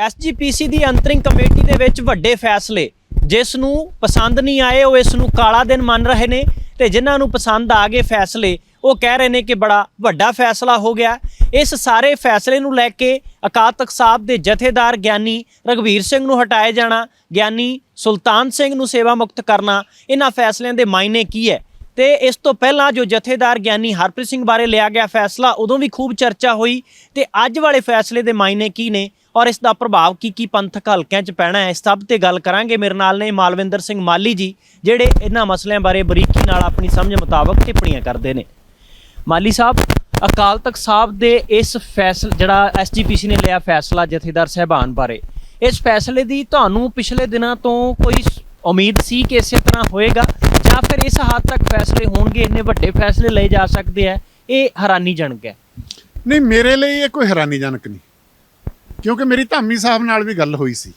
SGPC ਦੀ interim committee ਦੇ ਵਿੱਚ ਵੱਡੇ ਫੈਸਲੇ। ਜਿਸ ਨੂੰ ਪਸੰਦ ਨਹੀਂ ਆਏ, ਉਹ ਇਸ ਨੂੰ ਕਾਲਾ ਦਿਨ ਮੰਨ ਰਹੇ ਨੇ ਤੇ ਜਿਨ੍ਹਾਂ ਨੂੰ ਪਸੰਦ ਆ ਗਏ ਫੈਸਲੇ, ਉਹ ਕਹਿ ਰਹੇ ਨੇ ਕਿ ਬੜਾ ਵੱਡਾ ਫੈਸਲਾ ਹੋ ਗਿਆ। ਇਸ ਸਾਰੇ ਫੈਸਲੇ ਨੂੰ ਲੈ ਕੇ ਅਕਾਲ ਤਖਤ ਸਾਹਿਬ ਦੇ ਜਥੇਦਾਰ ਗਿਆਨੀ ਰਗਵੀਰ ਸਿੰਘ ਨੂੰ ਹਟਾਏ ਜਾਣਾ, ਗਿਆਨੀ ਸੁਲਤਾਨ ਸਿੰਘ ਨੂੰ ਸੇਵਾ ਮੁਕਤ ਕਰਨਾ, ਇਹਨਾਂ ਫੈਸਲਿਆਂ ਦੇ ਮਾਇਨੇ ਕੀ ਹੈ? ਤੇ ਇਸ ਤੋਂ ਪਹਿਲਾਂ ਜੋ ਜਥੇਦਾਰ ਗਿਆਨੀ ਹਰਪ੍ਰੀਤ ਸਿੰਘ ਬਾਰੇ ਲਿਆ ਗਿਆ ਫੈਸਲਾ, ਉਦੋਂ ਵੀ ਖੂਬ ਚਰਚਾ ਹੋਈ ਤੇ ਅੱਜ ਵਾਲੇ ਫੈਸਲੇ ਦੇ ਮਾਇਨੇ ਕੀ ਨੇ? ਔਰ ਇਸ ਦਾ ਪ੍ਰਭਾਵ ਕੀ ਕੀ ਪੰਥਕ ਹਲਕਿਆਂ 'ਚ ਪੈਣਾ ਹੈ, ਇਸ ਸਭ ਤੇ ਗੱਲ ਕਰਾਂਗੇ। ਮੇਰੇ ਨਾਲ ਨੇ ਮਾਲਵਿੰਦਰ ਸਿੰਘ ਮਾਲੀ ਜੀ, ਜਿਹੜੇ ਇਹਨਾਂ ਮਸਲਿਆਂ ਬਾਰੇ ਬਰੀਕੀ ਨਾਲ ਆਪਣੀ ਸਮਝ ਮੁਤਾਬਕ ਟਿੱਪਣੀਆਂ ਕਰਦੇ ਨੇ। ਮਾਲੀ ਸਾਹਿਬ, ਅਕਾਲ ਤਖਤ ਸਾਹਿਬ ਦੇ ਇਸ ਫੈਸਲਾ, ਜਿਹੜਾ ਐਸਜੀਪੀਸੀ ਨੇ ਲਿਆ ਫੈਸਲਾ ਜਥੇਦਾਰ ਸਹਿਬਾਨ ਬਾਰੇ, ਇਸ ਫੈਸਲੇ ਦੀ ਤੁਹਾਨੂੰ ਪਿਛਲੇ ਦਿਨਾਂ ਤੋਂ ਕੋਈ ਉਮੀਦ ਸੀ ਕਿ ਇਸੇ ਤਰ੍ਹਾਂ ਹੋਏਗਾ? ਜਾਂ ਫਿਰ ਇਸ ਹੱਦ ਤੱਕ ਫੈਸਲੇ ਹੋਣਗੇ, ਇੰਨੇ ਵੱਡੇ ਫੈਸਲੇ ਲਏ ਜਾ ਸਕਦੇ ਆ ਇਹ ਹੈਰਾਨੀਜਨਕ ਹੈ। ਨਹੀਂ, ਮੇਰੇ ਲਈ ਇਹ ਕੋਈ ਹੈਰਾਨੀਜਨਕ ਨਹੀਂ। ਕਿਉਂਕਿ ਮੇਰੀ ਧਾਮੀ ਸਾਹਿਬ ਨਾਲ ਵੀ ਗੱਲ ਹੋਈ ਸੀ।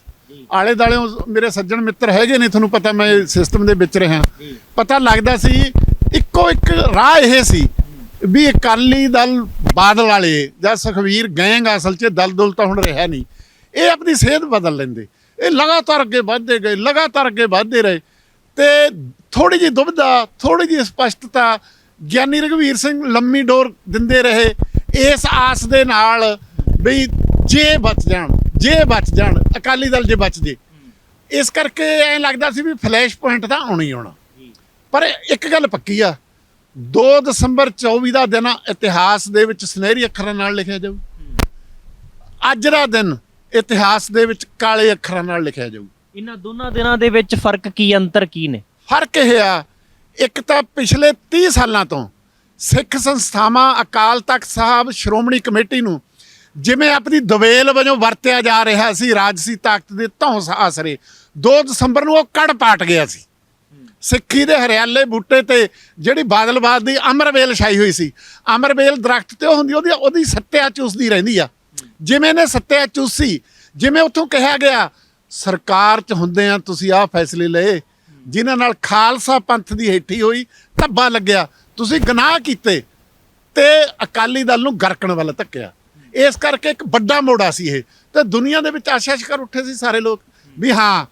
ਆਲੇ ਦਾਲੇ ਮੇਰੇ ਸੱਜਣ ਮਿੱਤਰ ਹੈਗੇ ਨੇ ਤੁਹਾਨੂੰ ਪਤਾ ਮੈਂ ਸਿਸਟਮ ਦੇ ਵਿੱਚ ਰਿਹਾ। ਪਤਾ ਲੱਗਦਾ ਸੀ ਇੱਕੋ ਇੱਕ ਰਾਹ ਇਹ ਸੀ ਵੀ ਅਕਾਲੀ ਦਲ ਬਾਦਲ ਵਾਲੇ ਜਾਂ ਸੁਖਵੀਰ ਗਏਂਗ ਅਸਲ 'ਚ ਦਲ ਦੁਲ ਤਾਂ ਹੁਣ ਰਿਹਾ ਨਹੀਂ। ਇਹ ਆਪਣੀ ਸਿਹਤ ਬਦਲ ਲੈਂਦੇ। ਇਹ ਲਗਾਤਾਰ ਅੱਗੇ ਵਧਦੇ ਗਏ ਲਗਾਤਾਰ ਅੱਗੇ ਵਧਦੇ ਰਹੇ। ਤੇ ਥੋੜੀ ਜਿਹੀ ਦੁਬਿਧਾ ਥੋੜੀ ਜਿਹੀ ਸਪਸ਼ਟਤਾ ਗਿਆਨੀ ਰਘਵੀਰ ਸਿੰਘ ਲੰਮੀ ਡੋਰ ਦਿੰਦੇ ਰਹੇ। ਇਸ ਆਸ ਦੇ ਨਾਲ ਵੀ ਜੇ ਬਚ ਜਾਣ ਜੇ ਬਚ ਜਾਣ ਅਕਾਲੀ ਦਲ ਜੇ ਬਚ ਜੇ। ਇਸ ਕਰਕੇ ਐ ਲੱਗਦਾ ਸੀ ਵੀ ਫਲੈਸ਼ ਪੁਆਇੰਟ ਤਾਂ ਆਉਣਾ ਆਉਣਾ। ਪਰ ਇੱਕ ਗੱਲ ਪੱਕੀ ਆ 2 ਦਸੰਬਰ 24 ਦਾ ਦਿਨ ਇਤਿਹਾਸ ਦੇ ਵਿੱਚ ਸੁਨਹਿਰੀ ਅੱਖਰਾਂ ਨਾਲ ਲਿਖਿਆ ਜਾਊ। ਅੱਜ ਦਾ ਦਿਨ ਇਤਿਹਾਸ ਦੇ ਵਿੱਚ ਕਾਲੇ ਅੱਖਰਾਂ ਨਾਲ ਲਿਖਿਆ ਜਾਊ। ਇਹਨਾਂ ਦੋਨਾਂ ਦਿਨਾਂ ਦੇ ਵਿੱਚ ਫ਼ਰਕ ਕੀ ਅੰਤਰ ਕੀ ਨੇ? ਫ਼ਰਕ ਇਹ ਆ ਇੱਕ ਤਾਂ ਪਿਛਲੇ 30 ਸਾਲਾਂ ਤੋਂ ਸਿੱਖ ਸੰਸਥਾਵਾਂ ਅਕਾਲ ਤਖਤ ਸਾਹਿਬ ਸ਼੍ਰੋਮਣੀ ਕਮੇਟੀ ਨੂੰ ਜਿਵੇਂ ਆਪਣੀ ਦਵੇਲ ਵਜੋਂ ਵਰਤਿਆ ਜਾ ਰਿਹਾ ਸੀ ਰਾਜਸੀ ਤਾਕਤ ਦੇ ਧੌਂਸ ਆਸਰੇ 2 ਦਸੰਬਰ ਨੂੰ ਉਹ ਕੜ ਪਾਟ ਗਿਆ ਸੀ। ਸਿੱਖੀ ਦੇ ਹਰਿਆਲੇ ਬੂਟੇ ਤੇ ਜਿਹੜੀ ਬਾਦਲਬਾਦ ਦੀ ਅਮਰਵੇਲ ਛਾਈ ਹੋਈ ਸੀ ਅਮਰਵੇਲ ਦਰਖਤ ਤੇ ਉਹ ਹੁੰਦੀ, ਉਹਦੀ ਉਹਦੀ ਸੱਤਿਆ ਚੂਸਦੀ ਰਹਿੰਦੀ ਆ। ਜਿਵੇਂ ਨੇ ਸੱਤਿਆ ਚੂਸੀ ਜਿਵੇਂ ਉੱਥੋਂ ਕਿਹਾ ਗਿਆ, ਸਰਕਾਰ 'ਚ ਹੁੰਦੇ ਆ, ਤੁਸੀਂ ਆਹ ਫੈਸਲੇ ਲਏ। ਜਿਨ੍ਹਾਂ ਨਾਲ ਖਾਲਸਾ ਪੰਥ ਦੀ ਹੇਠੀ ਹੋਈ, ਧੱਬਾ ਲੱਗਿਆ। ਤੁਸੀਂ ਗੁਨਾਹ ਕੀਤੇ ਤੇ ਅਕਾਲੀ ਦਲ ਨੂੰ ਗਰਕਣ ਵੱਲ ਧੱਕਿਆ। ਇਸ ਕਰਕੇ ਇੱਕ ਵੱਡਾ ਮੋੜਾ ਸੀ ਇਹ। ਤੇ ਦੁਨੀਆ ਦੇ ਵਿੱਚ ਆਸ਼ਾ ਸ਼ਿਕਰ ਉੱਠੇ ਸੀ ਸਾਰੇ ਲੋਕ ਵੀ ਹਾਂ,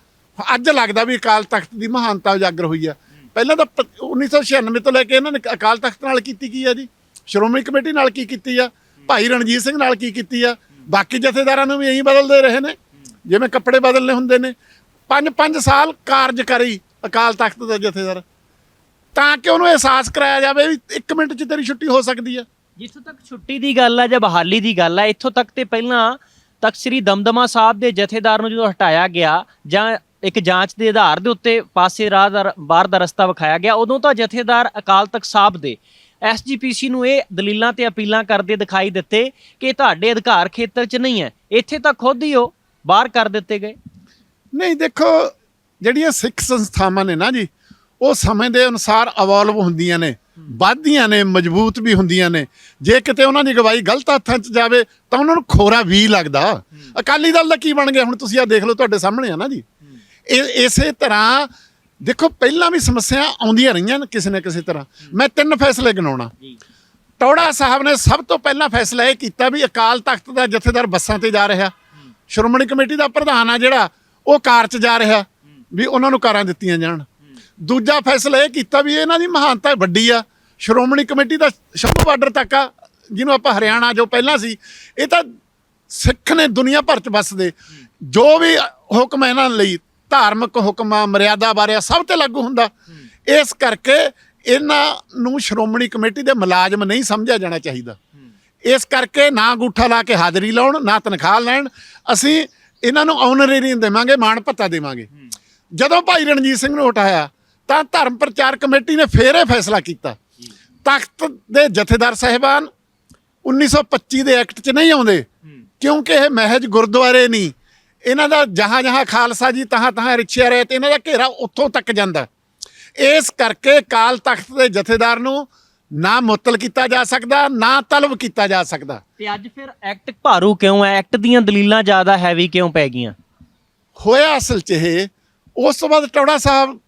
ਅੱਜ ਲੱਗਦਾ ਵੀ ਅਕਾਲ ਤਖਤ ਦੀ ਮਹਾਨਤਾ ਉਜਾਗਰ ਹੋਈ ਆ। ਪਹਿਲਾਂ ਤਾਂ ਪ- 1996 ਤੋਂ ਲੈ ਕੇ ਇਹਨਾਂ ਨੇ ਅਕਾਲ ਤਖਤ ਨਾਲ ਕੀਤੀ ਕੀ ਆ ਜੀ? ਸ਼੍ਰੋਮਣੀ ਕਮੇਟੀ ਨਾਲ ਕੀ ਕੀਤੀ ਆ? ਭਾਈ ਰਣਜੀਤ ਸਿੰਘ ਨਾਲ ਕੀ ਕੀਤੀ ਆ? ਬਾਕੀ ਜਥੇਦਾਰਾਂ ਨੂੰ ਵੀ ਇਹੀ ਬਦਲਦੇ ਰਹੇ ਨੇ, ਜਿਵੇਂ ਕੱਪੜੇ ਬਦਲਨੇ ਹੁੰਦੇ ਨੇ। ਪੰਜ ਪੰਜ ਸਾਲ ਕਾਰਜਕਾਰੀ ਅਕਾਲ ਤਖਤ ਦਾ ਜਥੇਦਾਰ। ਤਾਂ ਕਿ ਉਹਨੂੰ ਅਹਿਸਾਸ ਕਰਾਇਆ ਜਾਵੇ ਵੀ ਇੱਕ ਮਿੰਟ 'ਚ ਤੇਰੀ ਛੁੱਟੀ ਹੋ ਸਕਦੀ ਆ। ਜਿੱਥੋਂ ਤੱਕ ਛੁੱਟੀ ਦੀ ਗੱਲ ਹੈ ਜਾਂ ਬਹਾਲੀ ਦੀ ਗੱਲ ਹੈ ਇੱਥੋਂ ਤੱਕ ਤੇ ਪਹਿਲਾਂ ਤਖਤ ਸ੍ਰੀ ਦਮਦਮਾ ਸਾਹਿਬ ਦੇ ਜਥੇਦਾਰ ਨੂੰ ਜਦੋਂ ਹਟਾਇਆ ਗਿਆ ਜਾਂ ਇੱਕ ਜਾਂਚ ਦੇ ਆਧਾਰ ਦੇ ਉੱਤੇ ਪਾਸੇ ਰਾਹ ਦਾ ਬਾਹਰ ਦਾ ਰਸਤਾ ਵਿਖਾਇਆ ਗਿਆ, ਉਦੋਂ ਤਾਂ ਜਥੇਦਾਰ ਅਕਾਲ ਤਖਤ ਸਾਹਿਬ ਦੇ ਐਸਜੀਪੀਸੀ ਨੂੰ ਇਹ ਦਲੀਲਾਂ ਤੇ ਅਪੀਲਾਂ ਕਰਦੇ ਦਿਖਾਈ ਦਿੱਤੇ ਕਿ ਤੁਹਾਡੇ ਅਧਿਕਾਰ ਖੇਤਰ 'ਚ ਨਹੀਂ ਹੈ, ਇੱਥੇ ਤਾਂ ਖੁਦ ਹੀ ਉਹ ਬਾਹਰ ਕਰ ਦਿੱਤੇ ਗਏ। ਨਹੀਂ ਦੇਖੋ, ਜਿਹੜੀਆਂ ਸਿੱਖ ਸੰਸਥਾਵਾਂ ਨੇ ਨਾ ਜੀ ਉਹ ਸਮੇਂ ਦੇ ਅਨੁਸਾਰ ਇਵੋਲਵ ਹੁੰਦੀਆਂ ਨੇ, ਵੱਧਦੀਆਂ ਨੇ, ਮਜ਼ਬੂਤ ਵੀ ਹੁੰਦੀਆਂ ਨੇ। ਜੇ ਕਿਤੇ ਉਹਨਾਂ ਦੀ ਗਵਾਹੀ ਗਲਤ ਹੱਥਾਂ 'ਚ ਜਾਵੇ, ਤਾਂ ਉਹਨਾਂ ਨੂੰ ਖੋਰਾ ਵੀ ਲੱਗਦਾ। ਅਕਾਲੀ ਦਲ ਦਾ ਕੀ ਬਣ ਗਿਆ? ਹੁਣ ਤੁਸੀਂ ਆ ਦੇਖ ਲਓ ਤੁਹਾਡੇ ਸਾਹਮਣੇ ਆ ਨਾ ਜੀ। ਇਹ, ਇਸੇ ਤਰ੍ਹਾਂ, ਦੇਖੋ ਪਹਿਲਾਂ ਵੀ ਸਮੱਸਿਆ ਆਉਂਦੀਆਂ ਰਹੀਆਂ ਨੇ ਕਿਸੇ ਨਾ ਕਿਸੇ ਤਰ੍ਹਾਂ। ਮੈਂ ਤਿੰਨ ਫੈਸਲੇ ਗਿਣਾਉਣਾ। ਟੌੜਾ ਸਾਹਿਬ ਨੇ ਸਭ ਤੋਂ ਪਹਿਲਾਂ ਫੈਸਲਾ ਇਹ ਕੀਤਾ ਵੀ ਅਕਾਲ ਤਖਤ ਦਾ ਜਥੇਦਾਰ ਬੱਸਾਂ ਤੇ ਜਾ ਰਿਹਾ। ਸ਼੍ਰੋਮਣੀ ਕਮੇਟੀ ਦਾ ਪ੍ਰਧਾਨ ਆ ਜਿਹੜਾ, ਉਹ ਕਾਰ 'ਚ ਜਾ ਰਿਹਾ, ਵੀ ਉਹਨਾਂ ਨੂੰ ਕਾਰਾਂ ਦਿੱਤੀਆਂ ਜਾਣ। ਦੂਜਾ ਫੈਸਲਾ ਇਹ ਕੀਤਾ ਵੀ ਇਹਨਾਂ ਦੀ ਮਹਾਨਤਾ ਵੱਡੀ ਆ। ਸ਼੍ਰੋਮਣੀ ਕਮੇਟੀ ਦਾ ਸ਼ੰਭੂ ਬਾਰਡਰ ਤੱਕ ਆ, ਜਿਹਨੂੰ ਆਪਾਂ ਹਰਿਆਣਾ ਜੋ ਪਹਿਲਾਂ ਸੀ, ਇਹ ਤਾਂ ਸਿੱਖ ਨੇ ਦੁਨੀਆ ਭਰ 'ਚ ਵੱਸਦੇ। ਜੋ ਵੀ ਹੁਕਮ ਇਹਨਾਂ ਲਈ ਧਾਰਮਿਕ ਹੁਕਮ ਆ ਮਰਿਆਦਾ ਬਾਰੇ ਸਭ ਤੇ ਲਾਗੂ ਹੁੰਦਾ। ਇਸ ਕਰਕੇ ਇਹਨਾਂ ਨੂੰ ਸ਼੍ਰੋਮਣੀ ਕਮੇਟੀ ਦੇ ਮੁਲਾਜ਼ਮ ਨਹੀਂ ਸਮਝਿਆ ਜਾਣਾ ਚਾਹੀਦਾ। ਇਸ ਕਰਕੇ ਨਾ ਅੰਗੂਠਾ ਲਾ ਕੇ ਹਾਜ਼ਰੀ ਲਾਉਣ, ਨਾ ਤਨਖਾਹ ਲੈਣ। ਅਸੀਂ ਇਹਨਾਂ ਨੂੰ ਆਨਰੇਰੀ ਦੇਵਾਂਗੇ, ਮਾਣ ਭੱਤਾ ਦੇਵਾਂਗੇ। ਜਦੋਂ ਭਾਈ ਰਣਜੀਤ ਸਿੰਘ ਨੂੰ ਹਟਾਇਆ ਤਾਂ ਧਰਮ ਪ੍ਰਚਾਰ ਕਮੇਟੀ ਨੇ ਫੇਰ ਇਹ ਫੈਸਲਾ ਕੀਤਾ। ਤਖਤ ਦੇ ਜਥੇਦਾਰ ਸਾਹਿਬਾਨ 1925 ਦੇ ਐਕਟ 'ਚ ਨਹੀਂ ਆਉਂਦੇ ਕਿਉਂਕਿ ਇਹ ਮਹਿਜ ਗੁਰਦੁਆਰੇ ਨਹੀਂ। ਇਹਨਾਂ ਦਾ ਜਹਾਂ ਜਹਾਂ ਖਾਲਸਾ ਜੀ ਤਹਾਂ ਤਹਾਂ ਰਿਛਿਆ ਰਹੇ ਤੇ ਇਹਨਾਂ ਦਾ ਘੇਰਾ ਉੱਥੋਂ ਤੱਕ ਜਾਂਦਾ। ਇਸ ਕਰਕੇ ਕਾਲ ਤਖਤ ਦੇ ਜਥੇਦਾਰ ਨੂੰ ਨਾ ਮੁਅੱਤਲ ਕੀਤਾ ਜਾ ਸਕਦਾ ਨਾ ਤਲਬ ਕੀਤਾ ਜਾ ਸਕਦਾ। ਤੇ ਅੱਜ ਫਿਰ ਐਕਟ ਭਾਰੂ ਕਿਉਂ ਹੈ? ਐਕਟ ਦੀਆਂ ਦਲੀਲਾਂ ਜ਼ਿਆਦਾ ਹੈਵੀ ਕਿਉਂ ਪੈ ਗਈਆਂ? ਹੋਇਆ ਅਸਲ 'ਚ ਇਹ ਉਸ ਤੋਂ ਬਾਅਦ ਟੌੜਾ ਸਾਹਿਬ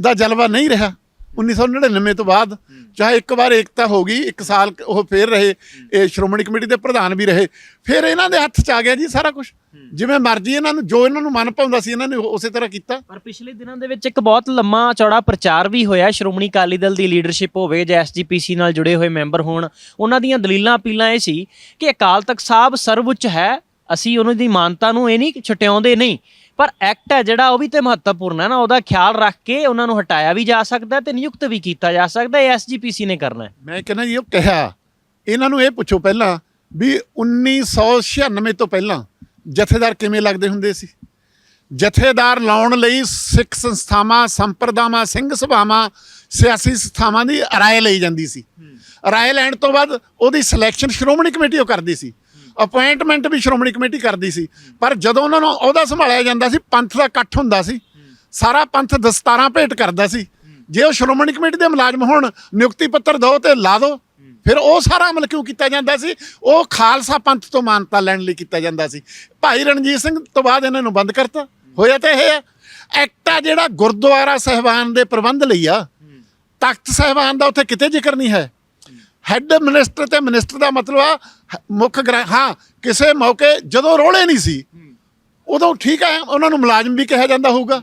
ਦਾ ਜਲਵਾ ਨਹੀਂ ਰਿਹਾ। 1999 ਤੋਂ ਬਾਅਦ ਚਾਹੇ ਇੱਕ ਵਾਰ ਏਕਤਾ ਹੋ ਗਈ, ਇੱਕ ਸਾਲ ਉਹ ਫੇਰ ਰਹੇ, ਇਹ ਸ਼੍ਰੋਮਣੀ ਕਮੇਟੀ ਦੇ ਪ੍ਰਧਾਨ ਵੀ ਰਹੇ, ਫਿਰ ਇਹਨਾਂ ਦੇ ਹੱਥ 'ਚ ਆ ਗਿਆ ਜੀ ਸਾਰਾ ਕੁਝ ਜਿਵੇਂ ਮਰਜ਼ੀ ਇਹਨਾਂ ਨੂੰ, ਜੋ ਇਹਨਾਂ ਨੂੰ ਮਨ ਪਾਉਂਦਾ ਸੀ, ਇਹਨਾਂ ਨੇ ਉਸੇ ਤਰ੍ਹਾਂ ਕੀਤਾ। ਪਰ ਪਿਛਲੇ ਦਿਨਾਂ ਦੇ ਵਿੱਚ ਇੱਕ ਬਹੁਤ ਲੰਮਾ ਚੌੜਾ ਪ੍ਰਚਾਰ ਵੀ ਹੋਇਆ। ਸ਼੍ਰੋਮਣੀ ਅਕਾਲੀ ਦਲ ਦੀ ਲੀਡਰਸ਼ਿਪ ਹੋਵੇ ਜਾਂ ਐਸਜੀਪੀਸੀ ਨਾਲ ਜੁੜੇ ਹੋਏ ਮੈਂਬਰ ਹੋਣ, ਉਹਨਾਂ ਦੀਆਂ ਦਲੀਲਾਂ ਅਪੀਲਾਂ ਇਹ ਸੀ ਕਿ ਅਕਾਲ ਤਖਤ ਸਾਹਿਬ ਸਰਵਉੱਚ ਹੈ। ਅਸੀਂ ਉਹਨਾਂ ਦੀ ਮਾਨਤਾ ਨੂੰ ਇਹ ਨਹੀਂ ਕਿ ਛਟਿਆਉਂਦੇ ਨਹੀਂ। ਪਰ ਐਕਟ ਹੈ ਜਿਹੜਾ ਉਹ ਵੀ ਤੇ ਮਹੱਤਵਪੂਰਨ ਹੈ ਨਾ ਉਹਦਾ ਖਿਆਲ ਰੱਖ ਕੇ ਉਹਨਾਂ ਨੂੰ ਹਟਾਇਆ ਵੀ ਜਾ ਸਕਦਾ ਤੇ ਨਿਯੁਕਤ ਵੀ ਕੀਤਾ ਜਾ ਸਕਦਾ ਐਸਜੀਪੀਸੀ ਨੇ ਕਰਨਾ ਹੈ। ਮੈਂ ਕਹਿੰਦਾ ਜੀ ਉਹ ਕਿਹਾ ਇਹਨਾਂ ਨੂੰ ਇਹ ਪੁੱਛੋ ਪਹਿਲਾਂ ਵੀ 1996 ਤੋਂ ਪਹਿਲਾਂ ਜਥੇਦਾਰ ਕਿਵੇਂ ਲੱਗਦੇ ਹੁੰਦੇ ਸੀ? ਜਥੇਦਾਰ ਲਾਉਣ ਲਈ ਸਿੱਖ ਸੰਸਥਾਵਾਂ ਸੰਪਰਦਾਵਾਂ ਸਿੰਘ ਸਭਾਵਾਂ ਸਿਆਸੀ ਸੰਸਥਾਵਾਂ ਦੀ ਰਾਏ ਲਈ ਜਾਂਦੀ ਸੀ। ਰਾਏ ਲੈਣ ਤੋਂ ਬਾਅਦ ਉਹਦੀ ਸਿਲੈਕਸ਼ਨ ਸ਼੍ਰੋਮਣੀ ਕਮੇਟੀ ਉਹ ਕਰਦੀ ਸੀ। ਅਪਾਇੰਟਮੈਂਟ ਵੀ ਸ਼੍ਰੋਮਣੀ ਕਮੇਟੀ ਕਰਦੀ ਸੀ। ਪਰ ਜਦੋਂ ਉਹਨਾਂ ਨੂੰ ਉਹਦਾ ਸੰਭਾਲਿਆ ਜਾਂਦਾ ਸੀ, ਪੰਥ ਦਾ ਇਕੱਠ ਹੁੰਦਾ ਸੀ, ਸਾਰਾ ਪੰਥ ਦਸਤਾਰਾਂ ਭੇਟ ਕਰਦਾ ਸੀ। ਜੇ ਉਹ ਸ਼੍ਰੋਮਣੀ ਕਮੇਟੀ ਦੇ ਮੁਲਾਜ਼ਮ ਹੋਣ, ਨਿਯੁਕਤੀ ਪੱਤਰ ਦਿਓ ਤੇ ਲਾ ਦਿਓ ਫਿਰ ਉਹ ਸਾਰਾ ਅਮਲ ਕਿਉਂ ਕੀਤਾ ਜਾਂਦਾ ਸੀ? ਉਹ ਖਾਲਸਾ ਪੰਥ ਤੋਂ ਮਾਨਤਾ ਲੈਣ ਲਈ ਕੀਤਾ ਜਾਂਦਾ ਸੀ। ਭਾਈ ਰਣਜੀਤ ਸਿੰਘ ਤੋਂ ਬਾਅਦ ਇਹਨਾਂ ਨੂੰ ਬੰਦ ਕਰਤਾ। ਹੋਇਆ ਤਾਂ ਇਹ ਆ। ਐਕਟ ਆ ਜਿਹੜਾ ਗੁਰਦੁਆਰਾ ਸਹਿਬਾਨ ਦੇ ਪ੍ਰਬੰਧ ਲਈ ਆ। ਤਖਤ ਸਹਿਬਾਨ ਦਾ ਉੱਥੇ ਕਿਤੇ ਜ਼ਿਕਰ ਨਹੀਂ ਹੈ। ਹੈੱਡ ਮਿਨਿਸਟਰ ਤੇ ਮਿਨਿਸਟਰ ਦਾ ਮਤਲਬ ਆ, ਮੁੱਖ ਗ੍ਰਹਿ, ਹਾਂ, ਕਿਸੇ ਮੌਕੇ ਜਦੋਂ ਰੋਲੇ ਨਹੀਂ ਸੀ, ਉਦੋਂ ਠੀਕ ਹੈ ਉਹਨਾਂ ਨੂੰ ਮੁਲਾਜ਼ਮ ਵੀ ਕਿਹਾ ਜਾਂਦਾ ਹੋਊਗਾ।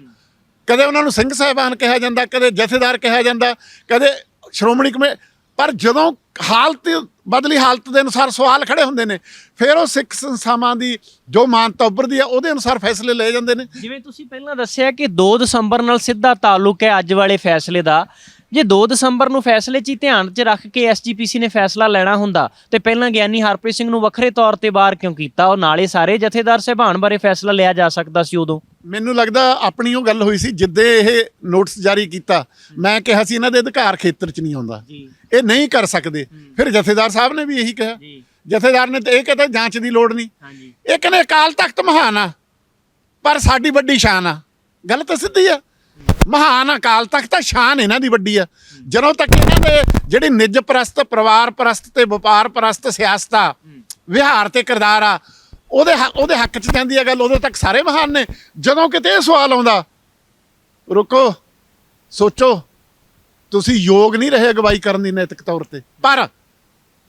ਕਦੇ ਉਹਨਾਂ ਨੂੰ ਸਿੰਘ ਸਾਹਿਬਾਨ ਕਿਹਾ ਜਾਂਦਾ, ਕਦੇ ਜਥੇਦਾਰ ਕਿਹਾ ਜਾਂਦਾ, ਕਦੇ ਸ਼੍ਰੋਮਣੀ ਕਮੇ ਪਰ ਜਦੋਂ ਹਾਲਤ, ਬਦਲੀ ਹਾਲਤ ਦੇ ਅਨੁਸਾਰ ਸਵਾਲ ਖੜੇ ਹੁੰਦੇ ਨੇ, ਫਿਰ ਉਹ ਸਿੱਖ ਸੰਸਥਾਵਾਂ ਦੀ ਜੋ ਮਾਨਤਾ ਉੱਭਰਦੀ ਆ, ਉਹਦੇ ਅਨੁਸਾਰ ਫੈਸਲੇ ਲਏ ਜਾਂਦੇ ਨੇ। ਜਿਵੇਂ ਤੁਸੀਂ ਪਹਿਲਾਂ ਦੱਸਿਆ ਕਿ 2 ਦਸੰਬਰ ਨਾਲ ਸਿੱਧਾ ਤਾਲੁਕ ਹੈ ਅੱਜ ਵਾਲੇ ਫੈਸਲੇ ਦਾ ਜੇ 2 ਦਸੰਬਰ ਨੂੰ ਫੈਸਲੇ 'ਚ ਹੀ ਧਿਆਨ 'ਚ ਰੱਖ ਕੇ ਐਸਜੀਪੀਸੀ ਨੇ ਫੈਸਲਾ ਲੈਣਾ ਹੁੰਦਾ ਤੇ ਪਹਿਲਾਂ ਗਿਆਨੀ ਹਰਪ੍ਰੀਤ ਸਿੰਘ ਨੂੰ ਵੱਖਰੇ ਤੌਰ ਤੇ ਬਾਹਰ ਕਿਉਂ ਕੀਤਾ? ਉਹ ਨਾਲੇ ਸਾਰੇ ਜਥੇਦਾਰ ਸਹਿਬਾਨ ਬਾਰੇ ਫੈਸਲਾ ਲਿਆ ਜਾ ਸਕਦਾ ਸੀ ਉਦੋਂ। ਮੈਨੂੰ ਲੱਗਦਾ ਆਪਣੀ ਉਹ ਗੱਲ ਹੋਈ ਸੀ ਜਿੱਦੇ ਇਹ ਨੋਟਿਸ ਜਾਰੀ ਕੀਤਾ ਮੈਂ ਕਿਹਾ ਸੀ ਇਹਨਾਂ ਦੇ ਅਧਿਕਾਰ ਖੇਤਰ 'ਚ ਨਹੀਂ ਆਉਂਦਾ। ਇਹ ਨਹੀਂ ਕਰ ਸਕਦੇ। ਫਿਰ ਜਥੇਦਾਰ ਸਾਹਿਬ ਨੇ ਵੀ ਇਹੀ ਕਿਹਾ। ਜਥੇਦਾਰ ਨੇ ਤੇ ਇਹ ਕਹਿੰਦਾ ਜਾਂਚ ਦੀ ਲੋੜ ਨਹੀਂ। ਇਹ ਕਹਿੰਦੇ ਅਕਾਲ ਤਖਤ ਮਹਾਨ ਆ ਪਰ ਸਾਡੀ ਵੱਡੀ ਸ਼ਾਨ ਆ। ਗੱਲ ਤਾਂ ਸਿੱਧੀ ਆ। ਮਹਾਨ ਅਕਾਲ ਤਖਤ ਤਾਂ ਸ਼ਾਨ ਇਹਨਾਂ ਦੀ ਵੱਡੀ ਆ। ਜਦੋਂ ਤੱਕ ਇਹਨਾਂ ਦੇ ਜਿਹੜੀ ਨਿੱਜ ਪ੍ਰਸਤ, ਪਰਿਵਾਰ ਪ੍ਰਸਤ ਤੇ ਵਪਾਰ ਪ੍ਰਸਤ ਸਿਆਸਤ ਆ, ਵਿਹਾਰ ਤੇ ਕਿਰਦਾਰ ਆ, ਉਹਦੇ ਉਹਦੇ ਹੱਕ 'ਚ ਜਾਂਦੀ ਆ ਗੱਲ, ਉਦੋਂ ਤੱਕ ਸਾਰੇ ਮਹਾਨ ਨੇ। ਜਦੋਂ ਕਿਤੇ ਇਹ ਸਵਾਲ ਆਉਂਦਾ, ਰੁਕੋ, ਸੋਚੋ, ਤੁਸੀਂ ਯੋਗ ਨਹੀਂ ਰਹੇ ਅਗਵਾਈ ਕਰਨ ਦੀ ਨੈਤਿਕ ਤੌਰ ਤੇ। ਪਰ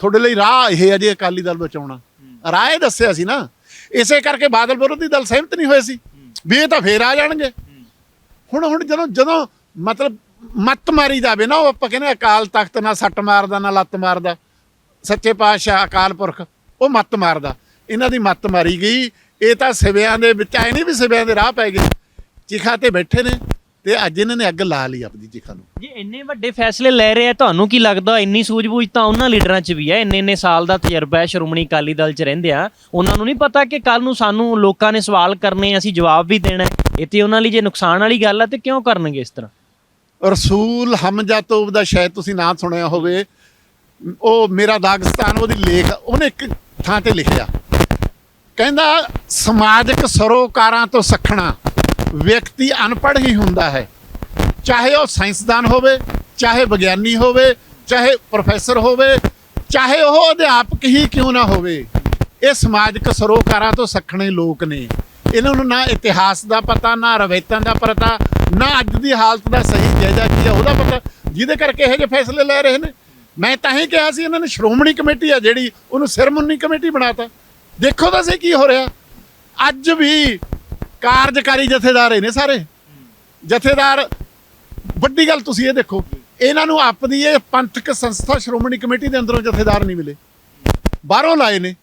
ਤੁਹਾਡੇ ਲਈ ਰਾਹ ਇਹ ਹੈ ਜੇ ਅਕਾਲੀ ਦਲ ਬਚਾਉਣਾ ਰਾਹ ਇਹ ਦੱਸਿਆ ਸੀ ਨਾ, ਇਸੇ ਕਰਕੇ ਬਾਦਲ ਵਿਰੋਧੀ ਦਲ ਸਹਿਮਤ ਨਹੀਂ ਹੋਏ ਸੀ। ਵੀ ਇਹ ਤਾਂ ਫੇਰ ਆ ਜਾਣਗੇ। ਹੁਣ ਹੁਣ ਜਦੋਂ ਜਦੋਂ ਮਤਲਬ ਮੱਤ ਮਾਰੀ ਜਾਵੇ ਨਾ, ਉਹ ਆਪਾਂ ਕਹਿੰਦੇ ਅਕਾਲ ਤਖਤ ਨਾ ਸੱਟ ਮਾਰਦਾ ਨਾ ਲੱਤ ਮਾਰਦਾ, ਸੱਚੇ ਪਾਤਸ਼ਾਹ, ਅਕਾਲ ਪੁਰਖ, ਉਹ ਮੱਤ ਮਾਰਦਾ। ਇਹਨਾਂ ਦੀ ਮੱਤ ਮਾਰੀ ਗਈ। ਇਹ ਤਾਂ ਸਿਵਿਆਂ ਦੇ ਵਿੱਚ ਆਏ ਨਹੀਂ ਵੀ ਸਿਵਿਆਂ ਦੇ ਰਾਹ ਪੈ ਗਏ। ਚਿਖਾ ਤੇ ਬੈਠੇ ਨੇ। ਤੇ ਅੱਜ ਇਹਨਾਂ ਨੇ ਅੱਗ ਲਾ ਲਈ ਆਪਣੀ ਚਿਖਾ ਨੂੰ। ਜੇ ਇੰਨੇ ਵੱਡੇ ਫੈਸਲੇ ਲੈ ਰਹੇ ਆ ਤੁਹਾਨੂੰ ਕੀ ਲੱਗਦਾ ਇੰਨੀ ਸੂਝ-ਬੂਝ ਤਾਂ ਉਹਨਾਂ ਲੀਡਰਾਂ 'ਚ ਵੀ ਹੈ? ਇੰਨੇ ਇੰਨੇ ਸਾਲ ਦਾ ਤਜਰਬਾ ਹੈ ਸ਼੍ਰੋਮਣੀ ਅਕਾਲੀ ਦਲ 'ਚ ਰਹਿੰਦੇ ਆ। ਉਹਨਾਂ ਨੂੰ ਨਹੀਂ ਪਤਾ ਕਿ ਕੱਲ ਨੂੰ ਸਾਨੂੰ ਲੋਕਾਂ ਨੇ ਸਵਾਲ ਕਰਨੇ ਅਸੀਂ ਜਵਾਬ ਵੀ ਦੇਣਾ ਹੈ। ਇਹ ਤੇ ਉਹਨਾਂ ਲਈ ਜੇ ਨੁਕਸਾਨ ਵਾਲੀ ਗੱਲ ਆ ਤੇ ਕਿਉਂ ਕਰਨਗੇ ਇਸ ਤਰ੍ਹਾਂ? ਰਸੂਲ ਹਮਜ਼ਾ ਤੋਬ ਦਾ ਸ਼ਾਇਦ ਤੁਸੀਂ ਨਾਂ ਸੁਣਿਆ ਹੋਵੇ। ਉਹ ਮੇਰਾ ਦਾਗਸਤਾਨ ਉਹਦੀ ਲੇਖ ਉਹਨੇ ਇੱਕ ਥਾਂ ਤੇ ਲਿਖਿਆ। ਕਹਿੰਦਾ ਸਮਾਜਿਕ ਸਰੋਕਾਰਾਂ ਤੋਂ ਸਖਣਾ। ਵਿਅਕਤੀ ਅਨਪੜ੍ਹ ਹੀ ਹੁੰਦਾ ਹੈ। ਚਾਹੇ ਉਹ ਸਾਇੰਸਦਾਨ ਹੋਵੇ, ਚਾਹੇ ਵਿਗਿਆਨੀ ਹੋਵੇ, ਚਾਹੇ ਪ੍ਰੋਫੈਸਰ ਹੋਵੇ, ਚਾਹੇ ਉਹ ਅਧਿਆਪਕ ਹੀ ਕਿਉਂ ਨਾ ਹੋਵੇ, ਇਹ ਸਮਾਜਿਕ ਸਰੋਕਾਰਾਂ ਤੋਂ ਸੱਖਣੇ ਲੋਕ ਨੇ। ਇਹਨਾਂ ਨੂੰ ਨਾ ਇਤਿਹਾਸ ਦਾ ਪਤਾ, ਨਾ ਰਵਾਇਤਾਂ ਦਾ ਪਤਾ, ਨਾ ਅੱਜ ਦੀ ਹਾਲਤ ਦਾ ਸਹੀ ਜਾਇਜ਼ਾ ਕੀ ਹੈ ਉਹਦਾ ਪਤਾ, ਜਿਹਦੇ ਕਰਕੇ ਇਹੋ ਜਿਹੇ ਫੈਸਲੇ ਲੈ ਰਹੇ ਨੇ। ਮੈਂ ਤਾਂ ਹੀ ਕਿਹਾ ਸੀ ਇਹਨਾਂ ਨੇ ਸ਼੍ਰੋਮਣੀ ਕਮੇਟੀ ਆ ਜਿਹੜੀ, ਉਹਨੂੰ ਸਿਰਮੁੰਨੀ ਕਮੇਟੀ ਬਣਾਤਾ। ਦੇਖੋ ਤਾਂ ਸਹੀ ਕੀ ਹੋ ਰਿਹਾ। ਅੱਜ ਵੀ ਕਾਰਜਕਾਰੀ ਜਥੇਦਾਰ ਇਹ ਨੇ ਸਾਰੇ। ਜਥੇਦਾਰ, ਵੱਡੀ ਗੱਲ ਤੁਸੀਂ ਇਹ ਦੇਖੋ, ਇਹਨਾਂ ਨੂੰ ਆਪਦੀ ਇਹ ਪੰਥਕ ਸੰਸਥਾ ਸ਼੍ਰੋਮਣੀ ਕਮੇਟੀ ਦੇ ਅੰਦਰੋਂ ਜਥੇਦਾਰ ਨਹੀਂ ਮਿਲੇ। ਬਾਹਰੋਂ ਲਾਏ ਨੇ।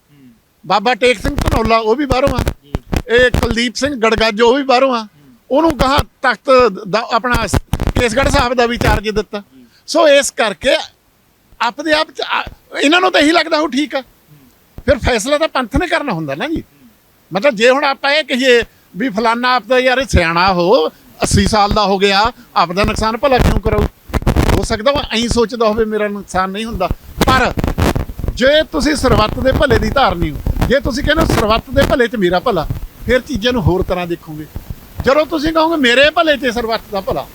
ਬਾਬਾ ਟੇਕ ਸਿੰਘ ਧਨੌਲਾ, ਉਹ ਵੀ ਬਾਹਰੋਂ ਆ। ਇਹ ਕੁਲਦੀਪ ਸਿੰਘ ਗੜਗਾਜੋ, ਉਹ ਵੀ ਬਾਹਰੋਂ ਆ। ਉਹਨੂੰ ਕਹਾ ਤਖਤ ਦਾ ਆਪਣਾ ਕੇਸਗੜ੍ਹ ਸਾਹਿਬ ਦਾ ਵੀ ਚਾਰਜ ਦਿੱਤਾ। ਸੋ ਇਸ ਕਰਕੇ ਆਪਦੇ ਆਪ ਚ ਇਹਨਾਂ ਨੂੰ ਤਾਂ ਇਹੀ ਲੱਗਦਾ ਉਹ ਠੀਕ ਆ। ਫਿਰ ਫੈਸਲਾ ਤਾਂ ਪੰਥ ਨੇ ਕਰਨਾ ਹੁੰਦਾ ਨਾ ਜੀ। ਮਤਲਬ ਜੇ ਹੁਣ ਆਪਾਂ ਇਹ ਕਹੀਏ ਵੀ ਫਲਾਨਾ ਆਪ ਦਾ ਯਾਰ ਸਿਆਣਾ ਹੋ 80 ਸਾਲ ਦਾ ਹੋ ਗਿਆ ਆਪਦਾ ਨੁਕਸਾਨ ਭਲਾ ਕਿਉਂ ਕਰੋ ਹੋ ਸਕਦਾ ਉਹ ਐਂ ਸੋਚਦਾ ਹੋਵੇ ਮੇਰਾ ਨੁਕਸਾਨ ਨਹੀਂ ਹੁੰਦਾ। ਪਰ ਜੇ ਤੁਸੀਂ ਸਰਬੱਤ ਦੇ ਭਲੇ ਦੀ ਧਾਰਨੀ ਹੋ, ਜੇ ਤੁਸੀਂ ਕਹਿੰਦੇ ਹੋ ਸਰਬੱਤ ਦੇ ਭਲੇ 'ਚ ਮੇਰਾ ਭਲਾ, ਫਿਰ ਚੀਜ਼ਾਂ ਨੂੰ ਹੋਰ ਤਰ੍ਹਾਂ ਦੇਖੋਗੇ। ਜਦੋਂ ਤੁਸੀਂ ਕਹੋਗੇ ਮੇਰੇ ਭਲੇ 'ਚ ਸਰਬੱਤ ਦਾ ਭਲਾ,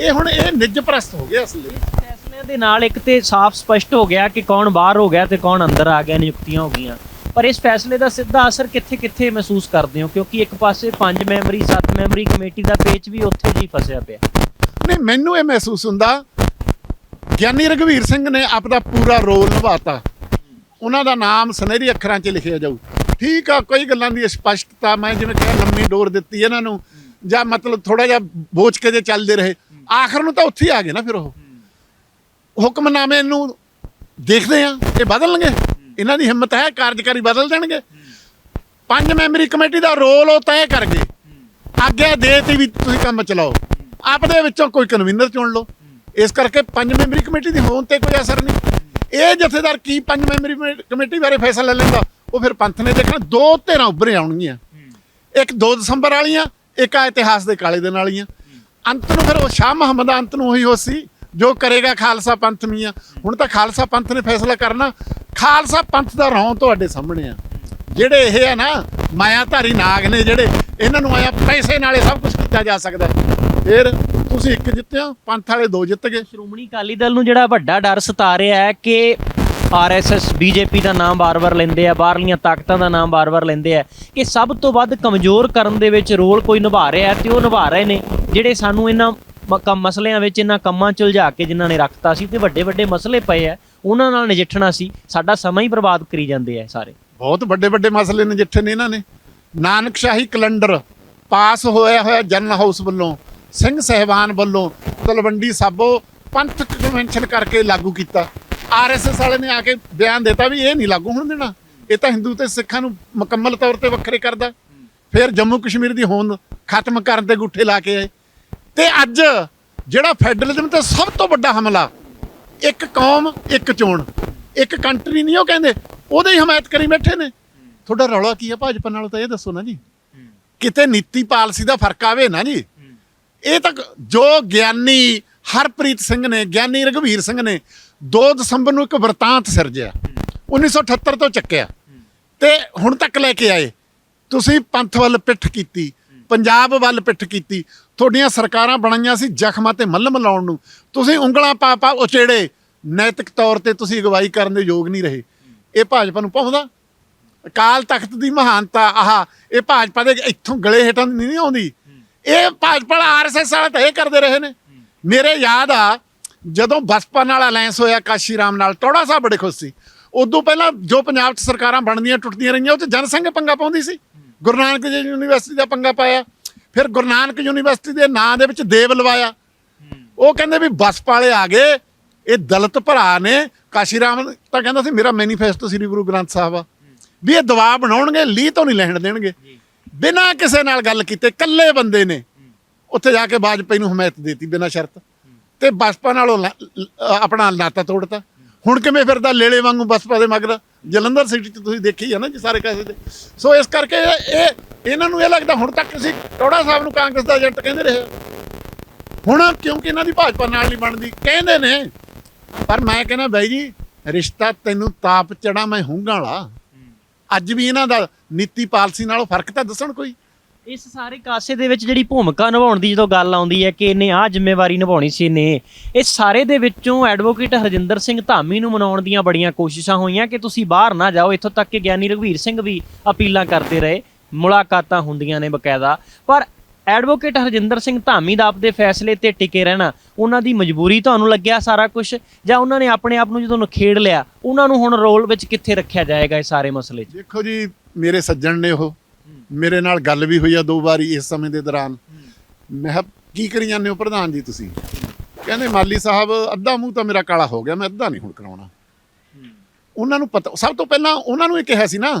ਇਹ ਹੁਣ ਇਹ ਨਿੱਜ ਪ੍ਰਸਤ ਹੋ ਗਿਆ ਅਸਲੀ। ਫੈਸਲੇ ਦੇ ਨਾਲ ਇੱਕ ਤੇ ਸਾਫ਼ ਸਪਸ਼ਟ ਹੋ ਗਿਆ ਕਿ ਕੌਣ ਬਾਹਰ ਹੋ ਗਿਆ ਤੇ ਕੌਣ ਅੰਦਰ ਆ ਗਿਆ, ਨਿਯੁਕਤੀਆਂ ਹੋ ਗਈਆਂ। ਪਰ ਇਸ ਫੈਸਲੇ ਦਾ ਸਿੱਧਾ ਅਸਰ ਕਿੱਥੇ-ਕਿੱਥੇ ਮਹਿਸੂਸ ਕਰਦੇ ਹੋ? ਕਿਉਂਕਿ ਇੱਕ ਪਾਸੇ 5 ਮੈਂਬਰੀ 7 ਮੈਂਬਰੀ ਕਮੇਟੀ ਦਾ ਪੇਚ ਵੀ ਉੱਥੇ ਜੀ ਫਸਿਆ ਪਿਆ। ਨਹੀਂ, ਮੈਨੂੰ ਇਹ ਮਹਿਸੂਸ ਹੁੰਦਾ, ਗਿਆਨੀ ਰਘਵੀਰ ਸਿੰਘ ਨੇ ਆਪਦਾ ਪੂਰਾ ਰੋਲ ਨਿਭਾਤਾ। ਉਹਨਾਂ ਦਾ ਨਾਮ ਸੁਨਹਿਰੀ ਅੱਖਰਾਂ 'ਚ ਲਿਖਿਆ ਜਾਊ। ਠੀਕ ਆ, ਕਈ ਗੱਲਾਂ ਦੀ ਸਪਸ਼ਟਤਾ, ਮੈਂ ਜਿਵੇਂ ਕਿਹਾ, ਲੰਮੀ ਡੋਰ ਦਿੱਤੀ ਇਹਨਾਂ ਨੂੰ, ਜਾਂ ਮਤਲਬ ਥੋੜਾ ਜਿਹਾ ਬੋਝ ਕੇ ਜੇ ਚੱਲਦੇ ਰਹੇ। ਆਖਰ ਨੂੰ ਤਾਂ ਉੱਥੇ ਹੀ ਆ ਗਏ ਨਾ ਫਿਰ ਉਹ। ਹੁਕਮਨਾਮੇ ਨੂੰ ਦੇਖਦੇ ਆ ਇਹ ਬਦਲਣਗੇ। ਇਹਨਾਂ ਦੀ ਹਿੰਮਤ ਹੈ ਕਾਰਜਕਾਰੀ ਬਦਲ ਜਾਣਗੇ ਪੰਜ ਮੈਂਬਰੀ ਕਮੇਟੀ ਦਾ ਰੋਲ ਉਹ ਤੈਅ ਕਰ ਗਏ। ਆਗਿਆ ਦੇ ਤੇ ਵੀ ਤੁਸੀਂ ਕੰਮ ਚਲਾਓ। ਆਪਦੇ ਵਿੱਚੋਂ ਕੋਈ ਕਨਵੀਨਰ ਚੁਣ ਲਓ। ਇਸ ਕਰਕੇ ਪੰਜ ਮੈਂਬਰੀ ਕਮੇਟੀ ਦੀ ਹੋਣ ਤੇ ਕੋਈ ਅਸਰ ਨਹੀਂ। ਇਹ ਜਥੇਦਾਰ ਕੀ ਪੰਜ ਮੈਂਬਰੀ ਕਮੇ- ਕਮੇਟੀ ਬਾਰੇ ਫੈਸਲਾ ਲੈ ਲੈਂਦਾ? ਉਹ ਫਿਰ ਪੰਥ ਨੇ ਦੇਖਣਾ। ਦੋ ਧਿਰਾਂ ਉੱਭਰੇ ਆਉਣਗੀਆਂ। ਇੱਕ 2 ਦਸੰਬਰ ਵਾਲੀਆਂ, ਇੱਕ ਆ ਇਤਿਹਾਸ ਦੇ ਕਾਲੇ ਦਿਨ ਵਾਲੀਆਂ। ਅੰਤ ਨੂੰ ਫਿਰ ਉਹ ਸ਼ਾਹ ਮੁਹੰਮਦ ਅੰਤ ਨੂੰ ਉਹੀ ਹੋ ਸੀ। ਜੋ ਕਰੇਗਾ ਖਾਲਸਾ ਪੰਥ ਮੀਆਂ ਹੁਣ ਤਾਂ ਖਾਲਸਾ ਪੰਥ ਨੇ ਫੈਸਲਾ ਕਰਨਾ। ਖਾਲਸਾ ਪੰਥ ਦਾ ਰੌਂ ਤੁਹਾਡੇ ਸਾਹਮਣੇ ਆ। ਜਿਹੜੇ ਇਹ ਆ ਨਾ, ਮਾਇਆਧਾਰੀ ਨਾਗ ਨੇ ਜਿਹੜੇ, ਇਹਨਾਂ ਨੂੰ ਆਇਆ ਪੈਸੇ ਨਾਲੇ ਸਭ ਕੁਝ ਕੀਤਾ ਜਾ ਸਕਦਾ ਫਿਰ ਤੁਸੀਂ ਇੱਕ ਜਿੱਤੇ ਪੰਥ ਵਾਲੇ ਦੋ ਜਿੱਤ ਗਏ। ਸ਼੍ਰੋਮਣੀ ਅਕਾਲੀ ਦਲ ਨੂੰ ਜਿਹੜਾ ਵੱਡਾ ਡਰ ਸਤਾ ਰਿਹਾ ਹੈ ਕਿ ਆਰਐਸਐਸ ਬੀਜੇਪੀ ਦਾ ਨਾਮ ਵਾਰ ਵਾਰ ਲੈਂਦੇ ਆ, ਬਾਹਰਲੀਆਂ ਤਾਕਤਾਂ ਦਾ ਨਾਮ ਵਾਰ ਵਾਰ ਲੈਂਦੇ ਆ। ਕਿ ਸਭ ਤੋਂ ਵੱਧ ਕਮਜ਼ੋਰ ਕਰਨ ਦੇ ਵਿੱਚ ਰੋਲ ਕੋਈ ਨਿਭਾ ਰਿਹਾ ਹੈ ਤੇ ਉਹ ਨਿਭਾ ਰਹੇ ਨੇ, ਜਿਹੜੇ ਸਾਨੂੰ ਇਹਨਾਂ ਕੰਮ, ਮਸਲਿਆਂ ਵਿੱਚ ਇਹਨਾਂ ਕੰਮਾਂ ਚ ਉਲਝਾ ਕੇ ਜਿਨ੍ਹਾਂ ਨੇ ਰੱਖਤਾ ਸੀ ਤੇ ਵੱਡੇ ਵੱਡੇ ਮਸਲੇ ਪਏ ਆ ਉਹਨਾਂ ਨਾਲ ਨਜਿੱਠਣਾ ਸੀ। ਸਾਡਾ ਸਮਾਂ ਹੀ ਬਰਬਾਦ ਕਰੀ ਜਾਂਦੇ ਆ ਸਾਰੇ। ਬਹੁਤ ਵੱਡੇ ਵੱਡੇ ਮਸਲੇ ਨਜਿੱਠੇ ਨੇ ਇਹਨਾਂ ਨੇ। ਨਾਨਕਸ਼ਾਹੀ ਕੈਲੰਡਰ ਪਾਸ ਹੋਇਆ ਹੋਇਆ ਜਨਰਲ ਹਾਊਸ ਵੱਲੋਂ, ਸਿੰਘ ਸਹਿਬਾਨ ਵੱਲੋਂ ਤਲਵੰਡੀ ਸਾਬੋ ਪੰਥਕ ਕਨਵੈਨਸ਼ਨ ਕਰਕੇ ਲਾਗੂ ਕੀਤਾ। ਆਰਐਸਐਸ ਵਾਲੇ ਨੇ ਆ ਕੇ ਬਿਆਨ ਦਿੱਤਾ ਵੀ ਇਹ ਨਹੀਂ ਲਾਗੂ ਹੋਣ ਦੇਣਾ। ਇਹ ਤਾਂ ਹਿੰਦੂ ਤੇ ਸਿੱਖਾਂ ਨੂੰ ਮੁਕੰਮਲ ਤੌਰ ਤੇ ਵੱਖਰੇ ਕਰਦਾ। ਫਿਰ ਜੰਮੂ ਕਸ਼ਮੀਰ ਦੀ ਹੋਂਦ ਖਤਮ ਕਰਨ ਦੇ ਗੁੱਠੇ ਲਾ ਕੇ ਆਏ। ਤੇ ਅੱਜ ਜਿਹੜਾ ਫੈਡਰਲਿਜ਼ਮ ਤੇ ਸਭ ਤੋਂ ਵੱਡਾ ਹਮਲਾ, ਇੱਕ ਕੌਮ, ਇੱਕ ਚੋਣ, ਇੱਕ ਕੰਟਰੀ ਨਹੀਂ ਉਹ ਕਹਿੰਦੇ, ਉਹਦੇ ਹੀ ਹਮਾਇਤ ਕਰੀ ਬੈਠੇ ਨੇ। ਤੁਹਾਡਾ ਰੌਲਾ ਕੀ ਹੈ ਭਾਜਪਾ ਨਾਲ ਤਾਂ ਇਹ ਦੱਸੋ ਨਾ ਜੀ। ਕਿਤੇ ਨੀਤੀ ਪਾਲਸੀ ਦਾ ਫ਼ਰਕ ਆਵੇ ਨਾ ਜੀ। ਇਹ ਤਾਂ ਜੋ ਗਿਆਨੀ ਹਰਪ੍ਰੀਤ ਸਿੰਘ ਨੇ, ਗਿਆਨੀ ਰਘਵੀਰ ਸਿੰਘ ਨੇ 2 ਦਸੰਬਰ ਨੂੰ ਇੱਕ ਵਰਤਾਂਤ ਸਿਰਜਿਆ 1978 ਤੋਂ ਚੱਕਿਆ। ਤੇ ਹੁਣ ਤੱਕ ਲੈ ਕੇ ਆਏ। ਤੁਸੀਂ ਪੰਥ ਵੱਲ ਪਿੱਠ ਕੀਤੀ ਪੰਜਾਬ ਵੱਲ ਪਿੱਠ ਕੀਤੀ। ਤੁਹਾਡੀਆਂ ਸਰਕਾਰਾਂ ਬਣਾਈਆਂ ਸੀ ਜ਼ਖਮਾਂ ਤੇ ਮੱਲਮ ਲਾਉਣ ਨੂੰ। ਤੁਸੀਂ ਉਂਗਲਾਂ ਪਾ ਪਾ ਉਚੇੜੇ। ਨੈਤਿਕ ਤੌਰ ਤੇ ਤੁਸੀਂ ਅਗਵਾਈ ਕਰਨ ਦੇ ਯੋਗ ਨਹੀਂ ਰਹੇ। ਇਹ ਭਾਜਪਾ ਨੂੰ ਪਾਉਂਦਾ। ਅਕਾਲ ਤਖਤ ਦੀ ਮਹਾਨਤਾ, ਆਹ, ਇਹ ਭਾਜਪਾ ਦੇ ਇੱਥੋਂ ਗਲੇ ਹੇਠਾਂ ਦੀ ਨਹੀਂ ਆਉਂਦੀ। ਇਹ ਭਾਜਪਾ ਆਰਐਸਐਸ ਵਾਲੇ ਤਾਂ ਇਹ ਕਰਦੇ ਰਹੇ ਨੇ। ਮੇਰੇ ਯਾਦ ਆ, ਜਦੋਂ ਬਸਪਾ ਨਾਲ ਅਲਾਈਅੰਸ ਹੋਇਆ, ਕਾਸ਼ੀ ਰਾਮ ਨਾਲ, ਟੋੜਾ ਸਾਹਿਬ ਬੜੇ ਖੁਸ਼ ਸੀ। ਉਦੋਂ ਪਹਿਲਾਂ ਜੋ ਪੰਜਾਬ 'ਚ ਸਰਕਾਰਾਂ ਬਣਦੀਆਂ, ਟੁੱਟਦੀਆਂ ਰਹੀਆਂ, ਉਹ 'ਚ ਜਨਸੰਘ ਪੰਗਾ ਪਾਉਂਦੀ ਸੀ। ਗੁਰੂ ਨਾਨਕ ਦੇਵ ਯੂਨੀਵਰਸਿਟੀ ਦਾ ਪੰਗਾ ਪਾਇਆ, ਫਿਰ ਗੁਰੂ ਨਾਨਕ ਯੂਨੀਵਰਸਿਟੀ ਦੇ ਨਾਂ ਦੇ ਵਿੱਚ ਦੇਵ ਲਵਾਇਆ। ਉਹ ਕਹਿੰਦੇ ਵੀ ਬਸਪਾ ਵਾਲੇ ਆ ਗਏ, ਇਹ ਦਲਿਤ ਭਰਾ ਨੇ ਕਾਸ਼ੀ ਰਾਮ ਤਾਂ ਕਹਿੰਦਾ ਸੀ, ਮੇਰਾ ਮੈਨੀਫੈਸਟੋ ਸ੍ਰੀ ਗੁਰੂ ਗ੍ਰੰਥ ਸਾਹਿਬ ਆ। ਵੀ ਇਹ ਦਬਾਅ ਬਣਾਉਣਗੇ ਲੀ ਤੋਂ ਨਹੀਂ ਲੈਣ ਦੇਣਗੇ। ਬਿਨਾਂ ਕਿਸੇ ਨਾਲ ਗੱਲ ਕੀਤੇ, ਇਕੱਲੇ ਬੰਦੇ ਨੇ, ਉੱਥੇ ਜਾ ਕੇ ਵਾਜਪਾਈ ਨੂੰ ਹਮਾਇਤ ਦਿੱਤੀ ਬਿਨਾਂ ਸ਼ਰਤ। ਤੇ ਬਸਪਾ ਨਾਲੋਂ ਲ- ਆਪਣਾ ਨਾਤਾ ਤੋੜਤਾ। ਹੁਣ ਕਿਵੇਂ ਫਿਰਦਾ ਲੇਲੇ ਵਾਂਗੂ ਬਸਪਾ ਦੇ ਮਗਰ? ਜਲੰਧਰ ਸਿਟੀ 'ਚ ਤੁਸੀਂ ਦੇਖੀ ਆ ਨਾ ਜੀ ਸਾਰੇ ਕਾਸੇ ਦੇ। ਸੋ ਇਸ ਕਰਕੇ ਇਹ ਇਹ- ਇਹਨਾਂ ਨੂੰ ਇਹ ਲੱਗਦਾ ਹੁਣ ਤੱਕ ਤੁਸੀਂ ਟੋੜਾ ਸਾਹਿਬ ਨੂੰ ਕਾਂਗਰਸ ਦਾ ਏਜੰਟ ਕਹਿੰਦੇ ਰਹੇ ਹੋ। ਹੁਣ ਕਿਉਂਕਿ ਇਹਨਾਂ ਦੀ ਭਾਜਪਾ ਨਾਲ ਨਹੀਂ ਬਣਦੀ ਕਹਿੰਦੇ ਨੇ ਪਰ ਮੈਂ ਕਹਿੰਦਾ ਬਾਈ ਜੀ ਰਿਸ਼ਤਾ ਤੈਨੂੰ ਤਾਪ ਚੜਾ ਮੈਂ ਹੂੰਗਾ ਵਾਲਾ। ਅੱਜ ਵੀ ਇਹਨਾਂ ਦਾ ਨੀਤੀ ਪਾਲਸੀ ਨਾਲੋਂ ਫ਼ਰਕ ਤਾਂ ਦੱਸਣ ਕੋਈ? ਇਸ ਸਾਰੇ ਕਾਸੇ ਦੇ ਵਿੱਚ ਜਿਹੜੀ ਭੂਮਿਕਾ ਨਿਭਾਉਣ ਦੀ ਜਦੋਂ ਗੱਲ ਆਉਂਦੀ ਹੈ ਕਿ ਇਹਨੇ ਆਹ ਜ਼ਿੰਮੇਵਾਰੀ ਨਿਭਾਉਣੀ ਸੀ ਨੇ ਇਹ ਸਾਰੇ ਦੇ ਵਿੱਚੋਂ ਐਡਵੋਕੇਟ ਹਰਜਿੰਦਰ ਸਿੰਘ ਧਾਮੀ ਨੂੰ ਮਨਾਉਣ ਦੀਆਂ ਬੜੀਆਂ ਕੋਸ਼ਿਸ਼ਾਂ ਹੋਈਆਂ ਕਿ ਤੁਸੀਂ ਬਾਹਰ ਨਾ ਜਾਓ, ਇੱਥੋਂ ਤੱਕ ਕਿ ਗਿਆਨੀ ਰਘਵੀਰ ਸਿੰਘ ਵੀ ਅਪੀਲਾਂ ਕਰਦੇ ਰਹੇ, ਮੁਲਾਕਾਤਾਂ ਹੁੰਦੀਆਂ ਨੇ ਬਕਾਇਦਾ। ਪਰ ਐਡਵੋਕੇਟ ਹਰਜਿੰਦਰ ਸਿੰਘ ਧਾਮੀ ਦਾ ਆਪਦੇ ਫੈਸਲੇ ਤੇ ਟਿਕੇ ਰਹਿਣਾ, ਉਹਨਾਂ ਦੀ ਮਜਬੂਰੀ ਤੁਹਾਨੂੰ ਲੱਗਿਆ ਸਾਰਾ ਕੁਝ ਜਾਂ ਉਹਨਾਂ ਨੇ ਆਪਣੇ ਆਪ ਨੂੰ ਜਦੋਂ ਨਖੇੜ ਲਿਆ, ਉਹਨਾਂ ਨੂੰ ਹੁਣ ਰੋਲ ਵਿੱਚ ਕਿੱਥੇ ਰੱਖਿਆ ਜਾਏਗਾ ਇਹ ਸਾਰੇ ਮਸਲੇ 'ਚ? ਦੇਖੋ ਜੀ, ਮੇਰੇ ਸੱਜਣ ਨੇ ਉਹ ਮੇਰੇ ਨਾਲ ਗੱਲ ਵੀ ਹੋਈ ਆ ਦੋ ਵਾਰੀ ਇਸ ਸਮੇਂ ਦੇ ਦੌਰਾਨ। ਮੈਂ ਕਿਹਾ ਕੀ ਕਰੀ ਜਾਂਦੇ ਹੋ ਪ੍ਰਧਾਨ ਜੀ ਤੁਸੀਂ? ਕਹਿੰਦੇ ਮਾਲੀ ਸਾਹਿਬ ਅੱਧਾ ਮੂੰਹ ਤਾਂ ਮੇਰਾ ਕਾਲਾ ਹੋ ਗਿਆ ਮੈਂ ਅੱਧਾ ਨਹੀਂ ਹੁਣ ਕਰਾਉਣਾ। ਉਹਨਾਂ ਨੂੰ ਪਤਾ ਸਭ ਤੋਂ ਪਹਿਲਾਂ ਉਹਨਾਂ ਨੂੰ ਇਹ ਕਿਹਾ ਸੀ ਨਾ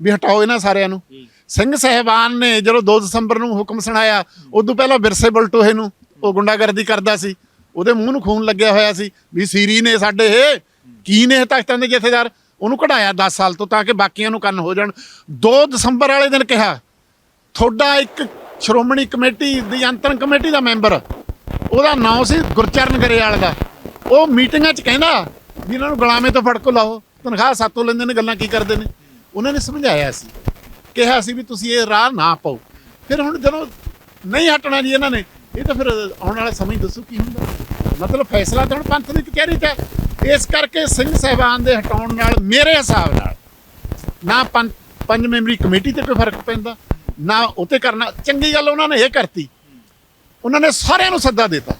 ਵੀ ਹਟਾਓ ਇਹਨਾਂ ਸਾਰਿਆਂ ਨੂੰ। ਸਿੰਘ ਸਹਿਬਾਨ ਨੇ ਜਦੋਂ 2 ਦਸੰਬਰ ਨੂੰ ਹੁਕਮ ਸੁਣਾਇਆ ਉਦੋਂ ਪਹਿਲਾਂ ਵਿਰਸੇ ਬਲਟੋਹੇ ਨੂੰ ਉਹ ਗੁੰਡਾਗਰਦੀ ਕਰਦਾ ਸੀ। ਉਹਦੇ ਮੂੰਹ ਨੂੰ ਖੂਨ ਲੱਗਿਆ ਹੋਇਆ ਸੀ ਵੀ ਸੀਰੀ ਨੇ ਸਾਡੇ ਇਹ ਕੀ ਨੇ ਤਖਤਾਂ ਦੇ ਜਥੇਦਾਰ? ਉਹਨੂੰ ਕਢਾਇਆ 10 ਸਾਲ ਤੋਂ ਤਾਂ ਕਿ ਬਾਕੀਆਂ ਨੂੰ ਕੰਨ ਹੋ ਜਾਣ। 2 ਦਸੰਬਰ ਵਾਲੇ ਦਿਨ ਕਿਹਾ, ਤੁਹਾਡਾ ਇੱਕ ਸ਼੍ਰੋਮਣੀ ਕਮੇਟੀ ਦੀ ਅੰਤਰਨ ਕਮੇਟੀ ਦਾ ਮੈਂਬਰ, ਉਹਦਾ ਨਾਮ ਸੀ ਗੁਰਚਰਨ ਗਰੇਵਾਲ ਦਾ। ਉਹ ਮੀਟਿੰਗਾਂ 'ਚ ਕਹਿੰਦਾ ਵੀ ਇਹਨਾਂ ਨੂੰ ਗੁਲਾਮੇ ਤੋਂ ਫੜਕੋ ਲਾਓ। ਤਨਖਾਹ ਸਾਤੋਂ ਲੈਂਦੇ ਨੇ, ਗੱਲਾਂ ਕੀ ਕਰਦੇ ਨੇ? ਉਹਨਾਂ ਨੇ ਸਮਝਾਇਆ ਸੀ। ਕਿਹਾ ਸੀ ਵੀ ਤੁਸੀਂ ਇਹ ਰਾਹ ਨਾ ਪਾਓ। ਫਿਰ ਹੁਣ ਜਦੋਂ ਨਹੀਂ ਹਟਣਾ ਜੀ ਇਹਨਾਂ ਨੇ ਇਹ ਤਾਂ ਫਿਰ ਆਉਣ ਵਾਲਾ ਸਮਾਂ ਹੀ ਦੱਸੂ ਕੀ ਹੁੰਦਾ। ਮਤਲਬ ਫੈਸਲਾ ਤਾਂ ਹੁਣ ਪੰਥ ਦੀ ਕਚਹਿਰੀ 'ਚ ਹੈ ਇਸ ਕਰਕੇ ਸਿੰਘ ਸਾਹਿਬਾਨ ਦੇ ਹਟਾਉਣ ਨਾਲ ਮੇਰੇ ਹਿਸਾਬ ਨਾਲ ਨਾ ਪੰਜ ਪੰਜ ਮੈਂਬਰੀ ਕਮੇਟੀ ਤੇ ਕੋਈ ਫ਼ਰਕ ਪੈਂਦਾ, ਨਾ ਉਤੇ ਕਰਨਾ। ਚੰਗੀ ਗੱਲ ਉਹਨਾਂ ਨੇ ਇਹ ਕਰਤੀ। ਉਹਨਾਂ ਨੇ ਸਾਰਿਆਂ ਨੂੰ ਸੱਦਾ ਦਿੱਤਾ।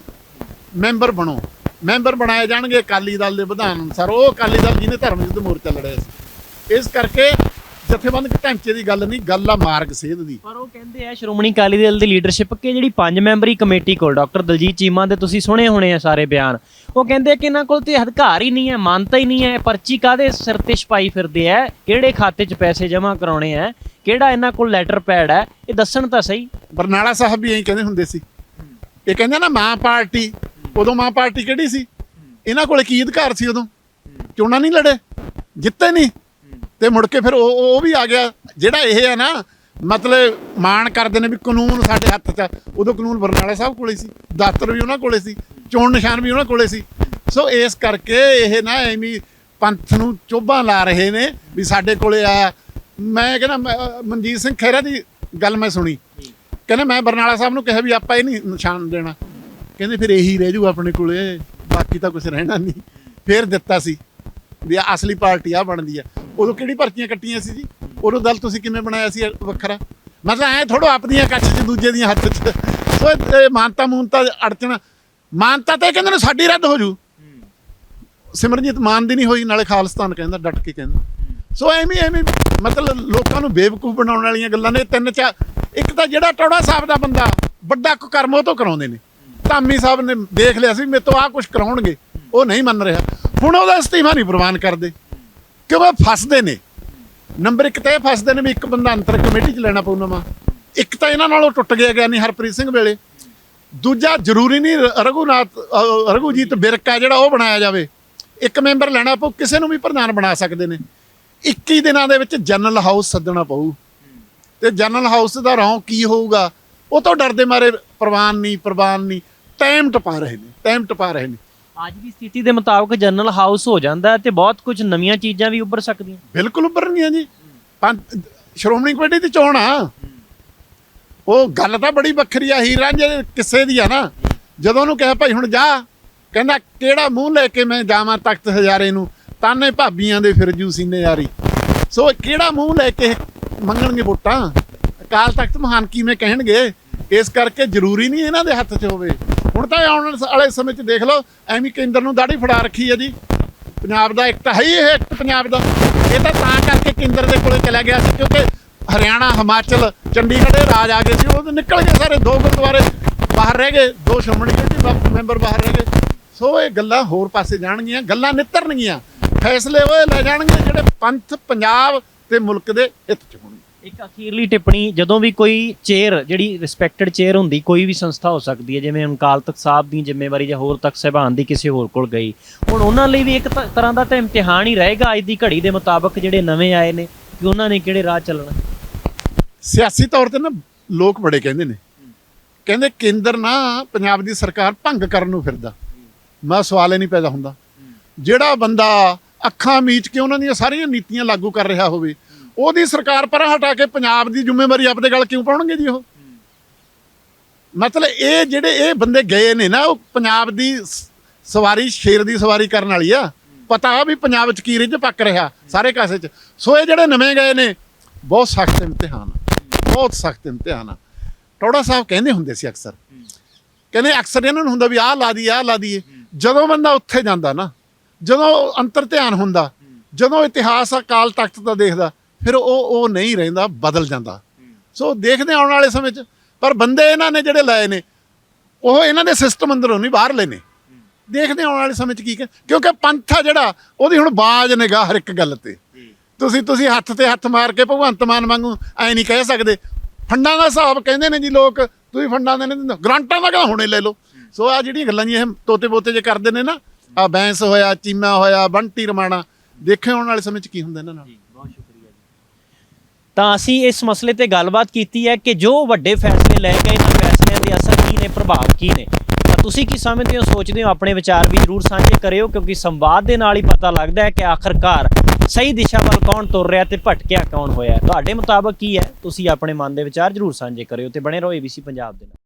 ਮੈਂਬਰ ਬਣੋ। ਮੈਂਬਰ ਬਣਾਏ ਜਾਣਗੇ ਅਕਾਲੀ ਦਲ ਦੇ ਵਿਧਾਨ ਅਨੁਸਾਰ ਉਹ ਅਕਾਲੀ ਦਲ ਜਿਹਨੇ ਧਰਮ ਯੁੱਧ ਮੋਰਚਾ ਲੜਿਆ ਸੀ। ਇਸ ਕਰਕੇ ਜਥੇਬੰਦਕ ਢਾਂਚੇ ਦੀ ਗੱਲ ਨਹੀਂ ਗੱਲ ਆ ਮਾਰਗ ਸੇਧ ਦੀ। ਪਰ ਉਹ ਕਹਿੰਦੇ ਆ ਸ਼੍ਰੋਮਣੀ ਅਕਾਲੀ ਦਲ ਦੀ ਲੀਡਰਸ਼ਿਪ ਕਿ ਜਿਹੜੀ ਪੰਜ ਮੈਂਬਰੀ ਕਮੇਟੀ ਕੋਲ ਡਾਕਟਰ ਦਲਜੀਤ ਚੀਮਾ ਦੇ ਤੁਸੀਂ ਸੁਣੇ ਹੋਣੇ ਆ ਸਾਰੇ ਬਿਆਨ। ਉਹ ਕਹਿੰਦੇ ਕਿ ਇਹਨਾਂ ਕੋਲ ਤੇ ਅਧਿਕਾਰ ਹੀ ਨਹੀਂ ਹੈ ਮਾਨਤਾ ਹੀ ਨਹੀਂ ਹੈ ਪਰਚੀ ਕਾਦੇ ਸਿਰ ਤੇ ਛਪਾਈ ਫਿਰਦੇ ਆ ਕਿਹੜੇ ਖਾਤੇ 'ਚ ਪੈਸੇ ਜਮ੍ਹਾਂ ਕਰਾਉਣੇ ਆ ਕਿਹੜਾ ਇਹਨਾਂ ਕੋਲ ਲੈਟਰ ਪੈਡ ਹੈ ਇਹ ਦੱਸਣ ਤਾਂ ਸਹੀ। ਬਰਨਾਲਾ ਸਾਹਿਬ ਵੀ ਐਂ ਕਹਿੰਦੇ ਹੁੰਦੇ ਸੀ। ਇਹ ਕਹਿੰਦੇ ਨਾ ਮਾਂ ਪਾਰਟੀ ਉਦੋਂ ਮਾਂ ਪਾਰਟੀ ਕਿਹੜੀ ਸੀ? ਇਹਨਾਂ ਕੋਲ ਕੀ ਅਧਿਕਾਰ ਸੀ ਉਦੋਂ? ਚੋਣਾਂ ਨਹੀਂ ਲੜੇ? ਜਿੱਤੇ ਨਹੀਂ? ਤੇ ਮੁੜ ਕੇ ਫਿਰ ਉਹ ਉਹ ਵੀ ਆ ਗਿਆ। ਜਿਹੜਾ ਇਹ ਆ ਨਾ, ਮਤਲਬ ਮਾਣ ਕਰਦੇ ਨੇ ਵੀ ਕਾਨੂੰਨ ਸਾਡੇ ਹੱਥ 'ਚ ਆ। ਉਦੋਂ ਕਾਨੂੰਨ ਬਰਨਾਲਾ ਸਾਹਿਬ ਕੋਲੇ ਸੀ। ਦਫ਼ਤਰ ਵੀ ਉਹਨਾਂ ਕੋਲੇ ਸੀ। ਚੋਣ ਨਿਸ਼ਾਨ ਵੀ ਉਹਨਾਂ ਕੋਲੇ ਸੀ। ਸੋ ਇਸ ਕਰਕੇ ਇਹ ਨਾ ਐਵੇਂ ਹੀ ਪੰਥ ਨੂੰ ਚੋਭਾਂ ਲਾ ਰਹੇ ਨੇ ਵੀ ਸਾਡੇ ਕੋਲੇ ਆ। ਮੈਂ ਕਹਿੰਦਾ, ਮੈਂ- ਮਨਜੀਤ ਸਿੰਘ ਖਹਿਰਾ ਦੀ ਗੱਲ ਮੈਂ ਸੁਣੀ। ਕਹਿੰਦਾ, ਮੈਂ ਬਰਨਾਲਾ ਸਾਹਿਬ ਨੂੰ ਕਿਹਾ ਵੀ ਆਪਾਂ ਇਹ ਨਹੀਂ ਨਿਸ਼ਾਨ ਦੇਣਾ। ਕਹਿੰਦੇ, ਫਿਰ ਇਹੀ ਰਹਿ ਜੂ ਆਪਣੇ ਕੋਲੇ। ਬਾਕੀ ਤਾਂ ਕੁਝ ਰਹਿਣਾ ਨਹੀਂ। ਫਿਰ ਦਿੱਤਾ ਸੀ ਵੀ ਆਹ ਅਸਲੀ ਪਾਰਟੀ ਆ ਬਣਦੀ ਆ। ਉਦੋਂ ਕਿਹੜੀ ਭਰਤੀਆਂ ਕੱਟੀਆਂ ਸੀ ਜੀ? ਉਦੋਂ ਦਲ ਤੁਸੀਂ ਕਿਵੇਂ ਬਣਾਇਆ ਸੀ ਵੱਖਰਾ? ਮਤਲਬ ਐ ਥੋੜੋ ਆਪਣੀਆਂ ਕੱਚ 'ਚ, ਦੂਜੇ ਦੀਆਂ ਹੱਥ 'ਚ। ਸੋ ਇਹ ਮਾਨਤਾ ਮੂਨਤਾ ਅੜਚਣਾ, ਮਾਨਤਾ ਤਾਂ ਇਹ ਕਹਿੰਦੇ ਨੇ ਸਾਡੀ ਰੱਦ ਹੋ ਜੂ। ਸਿਮਰਨਜੀਤ ਮਾਨ ਦੀ ਨਹੀਂ ਹੋਈ, ਨਾਲੇ ਖਾਲਿਸਤਾਨ ਕਹਿੰਦਾ, ਡਟ ਕੇ ਕਹਿੰਦਾ। ਸੋ ਐਵੇਂ ਐਵੇਂ ਮਤਲਬ ਲੋਕਾਂ ਨੂੰ ਬੇਵਕੂਫ ਬਣਾਉਣ ਵਾਲੀਆਂ ਗੱਲਾਂ ਨੇ। ਤਿੰਨ ਚਾਰ, ਇੱਕ ਤਾਂ ਜਿਹੜਾ ਟੌੜਾ ਸਾਹਿਬ ਦਾ ਬੰਦਾ, ਵੱਡਾ ਕੁਕਰਮ ਉਹ ਤੋਂ ਕਰਾਉਂਦੇ ਨੇ। ਧਾਮੀ ਸਾਹਿਬ ਨੇ ਦੇਖ ਲਿਆ ਸੀ, ਮੇਰੇ ਤੋਂ ਆਹ ਕੁਝ ਕਰਾਉਣਗੇ। ਉਹ ਨਹੀਂ ਮੰਨ ਰਿਹਾ। ਹੁਣ ਉਹਦਾ ਅਸਤੀਫਾ ਨਹੀਂ ਪ੍ਰਵਾਨ ਕਰਦੇ। ਕਿਉਂ ਉਹ ਫਸਦੇ ਨੇ। ਨੰਬਰ 1 ਤੇ ਇਹ ਫਸਦੇ ਨੇ ਵੀ ਇੱਕ ਬੰਦਾ ਅੰਤਰ ਕਮੇਟੀ 'ਚ ਲੈਣਾ ਪਊ ਨਵਾਂ। ਇੱਕ ਤਾਂ ਇਹਨਾਂ ਨਾਲੋਂ ਟੁੱਟ ਗਿਆ ਗਿਆ ਨਹੀਂ ਹਰਪ੍ਰੀਤ ਸਿੰਘ ਵੇਲੇ। ਦੂਜਾ ਜ਼ਰੂਰੀ ਨਹੀਂ ਰ- ਰਘੂਨਾਥ ਅ, ਰਘੂਜੀਤ ਬਿਰਕਾ ਜਿਹੜਾ ਉਹ ਬਣਾਇਆ ਜਾਵੇ। ਇੱਕ ਮੈਂਬਰ ਲੈਣਾ ਪਊ ਕਿਸੇ ਨੂੰ ਵੀ ਪ੍ਰਧਾਨ ਬਣਾ ਸਕਦੇ ਨੇ। 21 ਦਿਨਾਂ ਦੇ ਵਿੱਚ ਜਨਰਲ ਹਾਊਸ ਸੱਦਣਾ ਪਊ। ਤੇ ਜਨਰਲ ਹਾਊਸ ਦਾ ਰੌਂ ਕੀ ਹੋਊਗਾ? ਉਹ ਤੋਂ ਡਰਦੇ ਮਾਰੇ ਪ੍ਰਵਾਨ ਨਹੀਂ ਪ੍ਰਵਾਨ ਨਹੀਂ ਟਾਈਮ ਟਪਾ ਰਹੇ ਨੇ ਟਾਈਮ ਟਪਾ ਰਹੇ ਨੇ। ਅੱਜ ਦੀ ਸਥਿਤੀ ਦੇ ਮੁਤਾਬਕ ਜਨਰਲ ਹਾਊਸ ਹੋ ਜਾਂਦਾ ਤੇ ਬਹੁਤ ਕੁਝ ਨਵੀਆਂ ਚੀਜ਼ਾਂ ਵੀ ਉੱਭਰ ਸਕਦੀਆਂ। ਬਿਲਕੁਲ ਉੱਭਰਨੀਆਂ ਜੀ। ਪੰਜ, ਸ਼੍ਰੋਮਣੀ ਕਮੇਟੀ ਦੀ ਚੋਣ ਆ। ਉਹ ਗੱਲ ਤਾਂ ਬੜੀ ਵੱਖਰੀ ਆ, ਹੀਰ ਰਾਂਝੇ ਦੇ ਦੀ ਆ ਨਾ। ਜਦੋਂ ਉਹਨੂੰ ਕਿਹਾ, ਭਾਈ ਹੁਣ ਜਾ। ਕਹਿੰਦਾ, ਕਿਹੜਾ ਮੂੰਹ ਲੈ ਕੇ ਮੈਂ ਜਾਵਾਂ ਤਖਤ ਹਜ਼ਾਰੇ ਨੂੰ? ਤਾਨੇ ਭਾਬੀਆਂ ਦੇ ਫਿਰ ਫਿਰਜੂ ਸੀਨੇ ਯਾਰੀ। ਸੋ ਕਿਹੜਾ ਮੂੰਹ ਲੈ ਕੇ ਮੰਗਣਗੇ ਵੋਟਾਂ? ਅਕਾਲ ਤਖਤ ਮਹਾਨ ਕਿਵੇਂ ਕਹਿਣਗੇ? ਇਸ ਕਰਕੇ ਜ਼ਰੂਰੀ ਨਹੀਂ ਇਹਨਾਂ ਦੇ ਹੱਥ 'ਚ ਹੋਵੇ। ਹੁਣ ਤਾਂ ਆਉਣ ਵਾਲੇ ਸਮੇਂ 'ਚ ਦੇਖ ਲਓ, ਐਵੇਂ ਕੇਂਦਰ ਨੂੰ ਦਾੜੀ ਫੜਾ ਰੱਖੀ ਹੈ ਜੀ। ਪੰਜਾਬ ਦਾ ਇੱਕ ਤਾਂ ਹੈ ਹੀ ਇਹ ਇੱਕ ਪੰਜਾਬ ਦਾ। ਇਹ ਤਾਂ ਤਾਂ ਕਰਕੇ ਕੇਂਦਰ ਦੇ ਕੋਲੇ ਚਲਾ ਗਿਆ ਸੀ ਕਿਉਂਕਿ ਹਰਿਆਣਾ, ਹਿਮਾਚਲ, ਚੰਡੀਗੜ੍ਹ ਦੇ ਰਾਜ ਆ ਗਏ ਸੀ, ਉਹ ਨਿਕਲ ਗਏ ਸਾਰੇ, ਦੋ ਗੁਰਦੁਆਰੇ ਬਾਹਰ ਰਹਿ ਗਏ, ਦੋ ਸ਼੍ਰੋਮਣੀ ਕਮੇਟੀ ਮੈਂਬਰ ਬਾਹਰ ਰਹਿ ਗਏ। ਸੋ ਇਹ ਗੱਲਾਂ ਹੋਰ ਪਾਸੇ ਜਾਣਗੀਆਂ, ਗੱਲਾਂ ਨਿੱਤਰਨਗੀਆਂ। ਫੈਸਲੇ ਉਹ ਲੈ ਜਾਣਗੇ ਜਿਹੜੇ ਪੰਥ, ਪੰਜਾਬ ਤੇ ਮੁਲਕ ਦੇ ਹਿੱਤ ਚ ਹੋਣਗੇ। ਇੱਕ ਅਖੀਰਲੀ ਟਿੱਪਣੀ, ਜਦੋਂ ਵੀ ਕੋਈ ਚੇਅਰ, ਜਿਹੜੀ ਰਿਸਪੈਕਟਡ ਚੇਅਰ ਹੁੰਦੀ, ਕੋਈ ਵੀ ਸੰਸਥਾ ਹੋ ਸਕਦੀ ਹੈ, ਜਿਵੇਂ ਹੁਣ ਅਕਾਲ ਤਖਤ ਸਾਹਿਬ ਦੀ ਜ਼ਿੰਮੇਵਾਰੀ ਜਾਂ ਹੋਰ ਤਖਤ ਸਾਹਿਬਾਨ ਦੀ ਕਿਸੇ ਹੋਰ ਕੋਲ ਗਈ, ਹੁਣ ਉਹਨਾਂ ਲਈ ਵੀ ਇੱਕ ਤ- ਤਰ੍ਹਾਂ ਦਾ ਤਾਂ ਇਮਤਿਹਾਨ ਹੀ ਰਹੇਗਾ ਅੱਜ ਦੀ ਘੜੀ ਦੇ ਮੁਤਾਬਕ ਜਿਹੜੇ ਨਵੇਂ ਆਏ ਨੇ, ਕਿ ਉਹਨਾਂ ਨੇ ਕਿਹੜੇ ਰਾਹ ਚੱਲਣਾ। ਸਿਆਸੀ ਤੌਰ ਤੇ ਨਾ ਲੋਕ ਬੜੇ ਕਹਿੰਦੇ ਨੇ। ਕਹਿੰਦੇ ਕੇਂਦਰ ਨਾ ਪੰਜਾਬ ਦੀ ਸਰਕਾਰ ਭੰਗ ਕਰਨ ਨੂੰ ਫਿਰਦਾ। ਮੈਂ ਸਵਾਲ ਹੀ ਨਹੀਂ ਪੈਦਾ ਹੁੰਦਾ। ਜਿਹੜਾ ਬੰਦਾ ਅੱਖਾਂ ਮੀਚ ਕੇ ਉਹਨਾਂ ਦੀਆਂ ਸਾਰੀਆਂ ਨੀਤੀਆਂ ਲਾਗੂ ਕਰ ਰਿਹਾ ਹੋਵੇ ਉਹਦੀ ਸਰਕਾਰ ਪਰਾਂ ਹਟਾ ਕੇ ਪੰਜਾਬ ਦੀ ਜ਼ਿੰਮੇਵਾਰੀ ਆਪਦੇ ਗੱਲ ਕਿਉਂ ਪਾਉਣਗੇ ਜੀ ਉਹ? ਮਤਲਬ ਇਹ ਜਿਹੜੇ ਇਹ ਬੰਦੇ ਗਏ ਨੇ ਨਾ, ਉਹ ਪੰਜਾਬ ਦੀ ਸਵਾਰੀ, ਸ਼ੇਰ ਦੀ ਸਵਾਰੀ ਕਰਨ ਵਾਲੀ ਆ। ਪਤਾ ਆ ਵੀ ਪੰਜਾਬ ਚ ਕੀ ਰਿੱਝ ਪੱਕ ਰਿਹਾ ਸਾਰੇ ਕਾਸੇ ਚ। ਸੋ ਇਹ ਜਿਹੜੇ ਨਵੇਂ ਗਏ ਨੇ, ਬਹੁਤ ਸਖਤ ਇਮਤਿਹਾਨ ਆ। ਬਹੁਤ ਸਖਤ ਇਮਤਿਹਾਨ ਆ। ਟੋੜਾ ਸਾਹਿਬ ਕਹਿੰਦੇ ਹੁੰਦੇ ਸੀ ਅਕਸਰ। ਕਹਿੰਦੇ ਅਕਸਰ ਇਹਨਾਂ ਨੂੰ ਹੁੰਦਾ ਵੀ ਆਹ ਲਾ ਦੀ ਆਹ ਲਾ ਦੀਏ ਜਦੋਂ ਬੰਦਾ ਉੱਥੇ ਜਾਂਦਾ ਨਾ, ਜਦੋਂ ਅੰਤਰ ਧਿਆਨ ਹੁੰਦਾ, ਜਦੋਂ ਇਤਿਹਾਸ ਅਕਾਲ ਤਖਤ ਦਾ ਦੇਖਦਾ ਫਿਰ ਉਹ ਉਹ ਨਹੀਂ ਰਹਿੰਦਾ, ਬਦਲ ਜਾਂਦਾ। ਸੋ ਦੇਖਦੇ ਆਉਣ ਵਾਲੇ ਸਮੇਂ 'ਚ। ਪਰ ਬੰਦੇ ਇਹਨਾਂ ਨੇ ਜਿਹੜੇ ਲਏ ਨੇ, ਉਹ ਇਹਨਾਂ ਦੇ ਸਿਸਟਮ ਅੰਦਰੋਂ ਨਹੀਂ, ਬਾਹਰ ਨੇ। ਦੇਖਦੇ ਆਉਣ ਵਾਲੇ ਸਮੇਂ 'ਚ ਕੀ ਕਰ ਕਿਉਂਕਿ ਪੰਥ ਆ ਜਿਹੜਾ, ਉਹਦੀ ਹੁਣ ਬਾਜ ਨਿਗਾਹ ਹਰ ਇੱਕ ਗੱਲ ਤੇ। ਤੁਸੀਂ ਤੁਸੀਂ ਹੱਥ ਤੇ ਹੱਥ ਮਾਰ ਕੇ ਭਗਵੰਤ ਮਾਨ ਵਾਂਗੂ ਐ ਨਹੀਂ ਕਹਿ ਸਕਦੇ। ਫੰਡਾਂ ਦਾ ਹਿਸਾਬ ਕਹਿੰਦੇ ਨੇ ਜੀ ਲੋਕ, ਤੁਸੀਂ ਫੰਡਾਂ ਦੇ ਨਹੀਂ ਦਿੰਦੇ ਗਰੰਟਾਂ ਦਾ ਕਹਿੰਦਾ ਹੁਣੇ ਲੈ ਲਓ। ਸੋ ਆ ਜਿਹੜੀਆਂ ਗੱਲਾਂ ਜੀ ਇਹ ਤੋਤੇ ਬੋਤੇ ਜੇ ਕਰਦੇ ਨੇ ਨਾ ਆ ਬੈਂਸ ਹੋਇਆ, ਚੀਮਾ ਹੋਇਆ, ਬੰਟੀ ਰਮਾਣਾ, ਦੇਖੇ ਆਉਣ ਵਾਲੇ ਸਮੇਂ 'ਚ ਕੀ ਹੁੰਦਾ ਇਹਨਾਂ ਨਾਲ? ਤਾਂ ਅਸੀਂ ਇਸ ਮਸਲੇ ਤੇ ਗੱਲਬਾਤ ਕੀਤੀ ਹੈ ਕਿ ਜੋ ਵੱਡੇ ਫੈਸਲੇ ਲਏ ਗਏ ਇਹਨਾਂ ਫੈਸਲਿਆਂ ਦੇ ਅਸਰ ਕੀ ਨੇ, ਪ੍ਰਭਾਵ ਕੀ ਨੇ। ਤਾਂ ਤੁਸੀਂ ਕੀ ਸਮਝਦੇ ਹੋ, ਸੋਚਦੇ ਹੋ, ਆਪਣੇ ਵਿਚਾਰ ਵੀ ਜ਼ਰੂਰ ਸਾਂਝੇ ਕਰਿਓ, ਕਿਉਂਕਿ ਸੰਵਾਦ ਦੇ ਨਾਲ ਹੀ ਪਤਾ ਲੱਗਦਾ ਹੈ ਕਿ ਆਖਰਕਾਰ ਸਹੀ ਦਿਸ਼ਾ ਵੱਲ ਕੌਣ ਤੁਰ ਰਿਹਾ ਤੇ ਭਟਕਿਆ ਕੌਣ ਹੋਇਆ ਤੁਹਾਡੇ ਮੁਤਾਬਕ ਕੀ ਹੈ? ਤੁਸੀਂ ਆਪਣੇ ਮਨ ਦੇ ਵਿਚਾਰ ਜ਼ਰੂਰ ਸਾਂਝੇ ਕਰਿਓ ਤੇ ਬਣੇ ਰਹੋ ABC ਪੰਜਾਬ ਦੇ ਨਾਲ।